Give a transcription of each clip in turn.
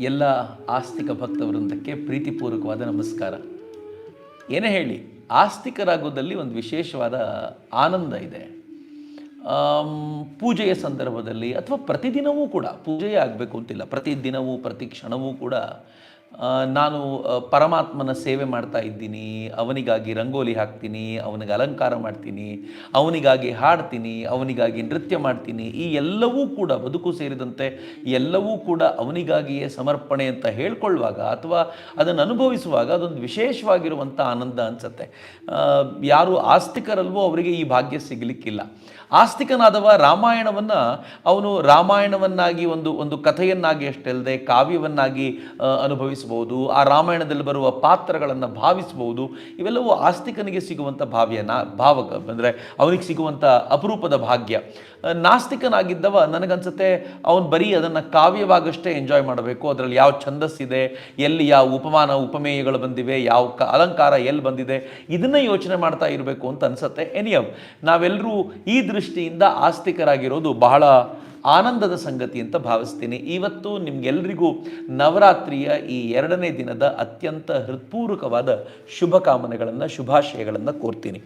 ಎಲ್ಲ ಆಸ್ತಿಕ ಭಕ್ತವೃಂದಕ್ಕೆ ಪ್ರೀತಿಪೂರ್ವಕವಾದ ನಮಸ್ಕಾರ. ಏನೇ ಹೇಳಿ ಆಸ್ತಿಕರಾಗೋದಲ್ಲಿ ಒಂದು ವಿಶೇಷವಾದ ಆನಂದ ಇದೆ. ಪೂಜೆಯ ಸಂದರ್ಭದಲ್ಲಿ ಅಥವಾ ಪ್ರತಿದಿನವೂ ಕೂಡ, ಪೂಜೆಯೇ ಆಗಬೇಕು ಅಂತಿಲ್ಲ, ಪ್ರತಿದಿನವೂ, ಪ್ರತಿ ಕ್ಷಣವೂ ಕೂಡ ನಾನು ಪರಮಾತ್ಮನ ಸೇವೆ ಮಾಡ್ತಾ ಇದ್ದೀನಿ, ಅವನಿಗಾಗಿ ರಂಗೋಲಿ ಹಾಕ್ತೀನಿ, ಅವನಿಗೆ ಅಲಂಕಾರ ಮಾಡ್ತೀನಿ, ಅವನಿಗಾಗಿ ಹಾಡ್ತೀನಿ, ಅವನಿಗಾಗಿ ನೃತ್ಯ ಮಾಡ್ತೀನಿ, ಈ ಎಲ್ಲವೂ ಕೂಡ ಬದುಕು ಸೇರಿದಂತೆ ಎಲ್ಲವೂ ಕೂಡ ಅವನಿಗಾಗಿಯೇ ಸಮರ್ಪಣೆ ಅಂತ ಹೇಳ್ಕೊಳ್ಳುವಾಗ ಅಥವಾ ಅದನ್ನು ಅನುಭವಿಸುವಾಗ ಅದೊಂದು ವಿಶೇಷವಾಗಿರುವಂಥ ಆನಂದ ಅನಿಸುತ್ತೆ. ಯಾರು ಆಸ್ತಿಕರಲ್ವೋ ಅವರಿಗೆ ಈ ಭಾಗ್ಯ ಸಿಗಲಿಕ್ಕಿಲ್ಲ. ಆಸ್ತಿಕನಾದವ ರಾಮಾಯಣವನ್ನು ಅವನು ರಾಮಾಯಣವನ್ನಾಗಿ ಒಂದು ಒಂದು ಕಥೆಯನ್ನಾಗಿ ಅಷ್ಟೇ ಕಾವ್ಯವನ್ನಾಗಿ ಅನುಭವಿಸಬಹುದು. ಆ ರಾಮಾಯಣದಲ್ಲಿ ಬರುವ ಪಾತ್ರಗಳನ್ನು ಭಾವಿಸಬಹುದು. ಇವೆಲ್ಲವೂ ಆಸ್ತಿಕನಿಗೆ ಸಿಗುವಂಥ ಭಾವ್ಯ, ನಾ ಭಾವ ಅಂದರೆ ಅವನಿಗೆ ಸಿಗುವಂಥ ಅಪರೂಪದ ಭಾಗ್ಯ. ನಾಸ್ತಿಕನಾಗಿದ್ದವ ನನಗನ್ಸುತ್ತೆ ಅವನು ಬರೀ ಅದನ್ನು ಕಾವ್ಯವಾಗಷ್ಟೇ ಎಂಜಾಯ್ ಮಾಡಬೇಕು. ಅದರಲ್ಲಿ ಯಾವ ಛಂದಸ್ಸಿದೆ ಎಲ್ಲಿ ಯಾವ ಉಪಮಾನ, ಉಪಮೇಯಗಳು ಬಂದಿವೆ, ಯಾವ ಕ, ಅಲಂಕಾರ ಎಲ್ಲಿ ಬಂದಿದೆ, ಇದನ್ನು ಯೋಚನೆ ಮಾಡ್ತಾ ಇರಬೇಕು ಅಂತ ಅನ್ಸುತ್ತೆ. ಎನಿಯವ್ ನಾವೆಲ್ಲರೂ ಈ ದೃಷ್ಟಿಯಿಂದ ಆಸ್ತಿಕರಾಗಿರೋದು ಬಹಳ ಆನಂದದ ಸಂಗತಿ ಅಂತ ಭಾವಿಸ್ತೀನಿ. ಇವತ್ತು ನಿಮ್ಗೆಲ್ರಿಗೂ ನವರಾತ್ರಿಯ ಈ ಎರಡನೇ ದಿನದ ಅತ್ಯಂತ ಹೃತ್ಪೂರ್ವಕವಾದ ಶುಭಕಾಮನೆಗಳನ್ನು ಶುಭಾಶಯಗಳನ್ನು ಕೋರ್ತೀನಿ.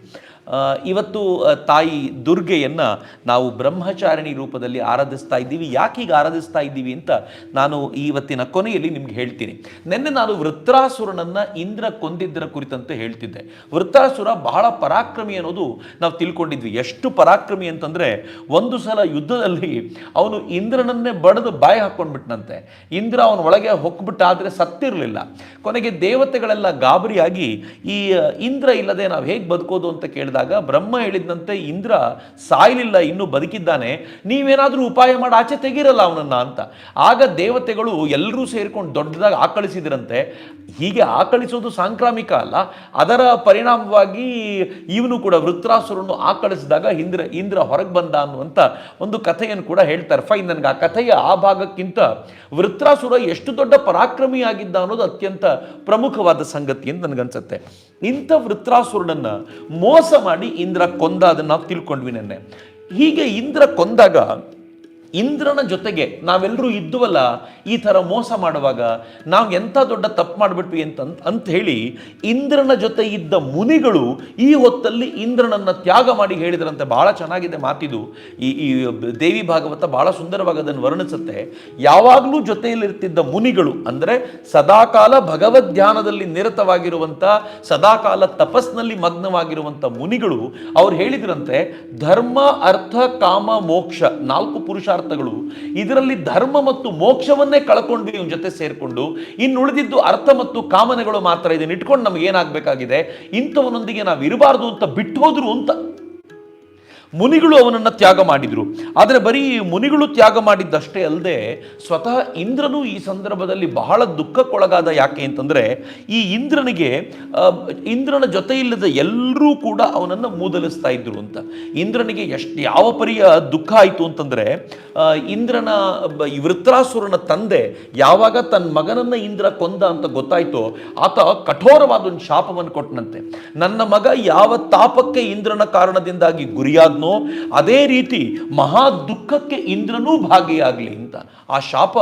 ಇವತ್ತು ತಾಯಿ ದುರ್ಗೆಯನ್ನು ನಾವು ಬ್ರಹ್ಮಚಾರಿಣಿ ರೂಪದಲ್ಲಿ ಆರಾಧಿಸ್ತಾ ಇದ್ದೀವಿ. ಯಾಕೆ ಈಗ ಆರಾಧಿಸ್ತಾ ಇದ್ದೀವಿ ಅಂತ ನಾನು ಇವತ್ತಿನ ಕೊನೆಯಲ್ಲಿ ನಿಮ್ಗೆ ಹೇಳ್ತೀನಿ. ನಿನ್ನೆ ನಾನು ವೃತ್ರಾಸುರನನ್ನು ಇಂದ್ರ ಕೊಂದಿದ್ದರ ಕುರಿತಂತೆ ಹೇಳ್ತಿದ್ದೆ. ವೃತ್ರಾಸುರ ಬಹಳ ಪರಾಕ್ರಮಿ ಅನ್ನೋದು ನಾವು ತಿಳ್ಕೊಂಡಿದ್ವಿ. ಎಷ್ಟು ಪರಾಕ್ರಮಿ ಅಂತಂದರೆ, ಒಂದು ಸಲ ಯುದ್ಧದಲ್ಲಿ ಅವನು ಇಂದ್ರನನ್ನೇ ಬಡದು ಬಾಯಿ ಹಾಕ್ಕೊಂಡ್ಬಿಟ್ನಂತೆ ಇಂದ್ರ ಅವನ ಒಳಗೆ ಹೊಕ್ಬಿಟ್ಟಾದರೆ ಸತ್ತಿರಲಿಲ್ಲ. ಕೊನೆಗೆ ದೇವತೆಗಳೆಲ್ಲ ಗಾಬರಿಯಾಗಿ ಈ ಇಂದ್ರ ಇಲ್ಲದೆ ನಾವು ಹೇಗೆ ಬದುಕೋದು ಅಂತ ಕೇಳಿದಾಗ ಬ್ರಹ್ಮ ಹೇಳಿದಂತೆ ಇಂದ್ರ ಸಾಯಲಿಲ್ಲ, ಇನ್ನೂ ಬದುಕಿದ್ದಾನೆ. ನೀವೇನಾದರೂ ಉಪಾಯ ಮಾಡಿ ಆಚೆ ತೆಗೀರಲ್ಲ ಅವನನ್ನ ಅಂತ. ಆಗ ದೇವತೆಗಳು ಎಲ್ಲರೂ ಸೇರಿಕೊಂಡು ದೊಡ್ಡದಾಗಿ ಆಕಳಿಸಿದ್ರಂತೆ. ಹೀಗೆ ಆಕಳಿಸೋದು ಸಾಂಕ್ರಾಮಿಕ ಅಲ್ಲ. ಅದರ ಪರಿಣಾಮವಾಗಿ ಇವನು ಕೂಡ ವೃತ್ರಾಸುರನ್ನು ಆಕಳಿಸಿದಾಗ ಇಂದ್ರ ಇಂದ್ರ ಹೊರಗೆ ಬಂದ ಅನ್ನುವಂಥ ಒಂದು ಕಥೆಯನ್ನು ಕೂಡ ಹೇಳ್ತಾರೆ. ಫೈನ್ ನನಗೆ ಆ ಕಥೆಯ ಆ ಭಾಗಕ್ಕಿಂತ ವೃತ್ರಾಸುರ ಎಷ್ಟು ದೊಡ್ಡ ಪರಾಕ್ರಮಿಯಾಗಿದ್ದ ಅನ್ನೋದು ಅತ್ಯಂತ ಪ್ರಮುಖವಾದ ಸಂಗತಿ ಅಂತ ನನಗನ್ಸುತ್ತೆ. ಇಂಥ ವೃತ್ರಾಸುರನನ್ನು ಮೋಸ ಮಾಡಿ ಇಂದ್ರ ಕೊಂದ ಅದನ್ನು ನಾವು ತಿಳ್ಕೊಂಡ್ವಿ ನೆನ್ನೆ. ಹೀಗೆ ಇಂದ್ರ ಕೊಂದಾಗ ಇಂದ್ರನ ಜೊತೆಗೆ ನಾವೆಲ್ಲರೂ ಇದ್ದುವಲ್ಲ, ಈ ಥರ ಮೋಸ ಮಾಡುವಾಗ ನಾವು ಎಂಥ ದೊಡ್ಡ ತಪ್ಪು ಮಾಡಿಬಿಟ್ವಿ ಅಂತ ಅಂತ ಹೇಳಿ ಇಂದ್ರನ ಜೊತೆ ಇದ್ದ ಮುನಿಗಳು ಈ ಹೊತ್ತಲ್ಲಿ ಇಂದ್ರನನ್ನು ತ್ಯಾಗ ಮಾಡಿ ಹೇಳಿದ್ರಂತೆ. ಬಹಳ ಚೆನ್ನಾಗಿದೆ ಮಾತಿದು. ಈ ಈ ದೇವಿ ಭಾಗವತ ಬಹಳ ಸುಂದರವಾಗಿ ಅದನ್ನು ವರ್ಣಿಸುತ್ತೆ. ಯಾವಾಗಲೂ ಜೊತೆಯಲ್ಲಿರ್ತಿದ್ದ ಮುನಿಗಳು ಅಂದರೆ ಸದಾಕಾಲ ಭಗವದ್ ಧ್ಯಾನದಲ್ಲಿ ನಿರತವಾಗಿರುವಂಥ, ಸದಾಕಾಲ ತಪಸ್ನಲ್ಲಿ ಮಗ್ನವಾಗಿರುವಂಥ ಮುನಿಗಳು ಅವ್ರು ಹೇಳಿದ್ರಂತೆ, ಧರ್ಮ, ಅರ್ಥ, ಕಾಮ, ಮೋಕ್ಷ ನಾಲ್ಕು ಪುರುಷಾರ್ಥಗಳು ಇದರಲ್ಲಿ ಧರ್ಮ ಮತ್ತು ಮೋಕ್ಷವನ್ನೇ ಕಳ್ಕೊಂಡು ಇವನ ಜೊತೆ ಸೇರಿಕೊಂಡು ಇನ್ನು ಉಳಿದಿದ್ದು ಅರ್ಥ ಮತ್ತು ಕಾಮನೆಗಳು ಮಾತ್ರ ಇದನ್ನ ಇಟ್ಕೊಂಡು ನಮ್ಗೆ ಏನಾಗಬೇಕಾಗಿದೆ? ಇಂಥವನೊಂದಿಗೆ ನಾವು ಇರಬಾರ್ದು ಅಂತ ಬಿಟ್ಟು ಹೋದ್ರು ಅಂತ ಮುನಿಗಳು ಅವನನ್ನು ತ್ಯಾಗ ಮಾಡಿದರು. ಆದರೆ ಬರೀ ಮುನಿಗಳು ತ್ಯಾಗ ಮಾಡಿದ್ದಷ್ಟೇ ಅಲ್ಲದೆ ಸ್ವತಃ ಇಂದ್ರನು ಈ ಸಂದರ್ಭದಲ್ಲಿ ಬಹಳ ದುಃಖಕ್ಕೊಳಗಾದ ಯಾಕೆ ಅಂತಂದರೆ ಈ ಇಂದ್ರನಿಗೆ ಇಂದ್ರನ ಜೊತೆ ಇಲ್ಲದ ಎಲ್ಲರೂ ಕೂಡ ಅವನನ್ನು ಮೂದಲಿಸ್ತಾ ಇದ್ರು ಅಂತ. ಇಂದ್ರನಿಗೆ ಎಷ್ಟು, ಯಾವ ಪರಿಯ ದುಃಖ ಆಯಿತು ಅಂತಂದರೆ ಇಂದ್ರನ ವೃತ್ರಾಸುರನ ತಂದೆ ಯಾವಾಗ ತನ್ನ ಮಗನನ್ನ ಇಂದ್ರ ಕೊಂದ ಅಂತ ಗೊತ್ತಾಯಿತು, ಆತ ಕಠೋರವಾದ ಒಂದು ಶಾಪವನ್ನು ಕೊಟ್ಟನಂತೆ ನನ್ನ ಮಗ ಯಾವ ತಾಪಕ್ಕೆ ಇಂದ್ರನ ಕಾರಣದಿಂದಾಗಿ ಅದೇ ರೀತಿ ಮಹಾ ದುಃಖಕ್ಕೆ ಇಂದ್ರನೂ ಭಾಗಿಯಾಗಲಿ ಅಂತ. ಆ ಶಾಪ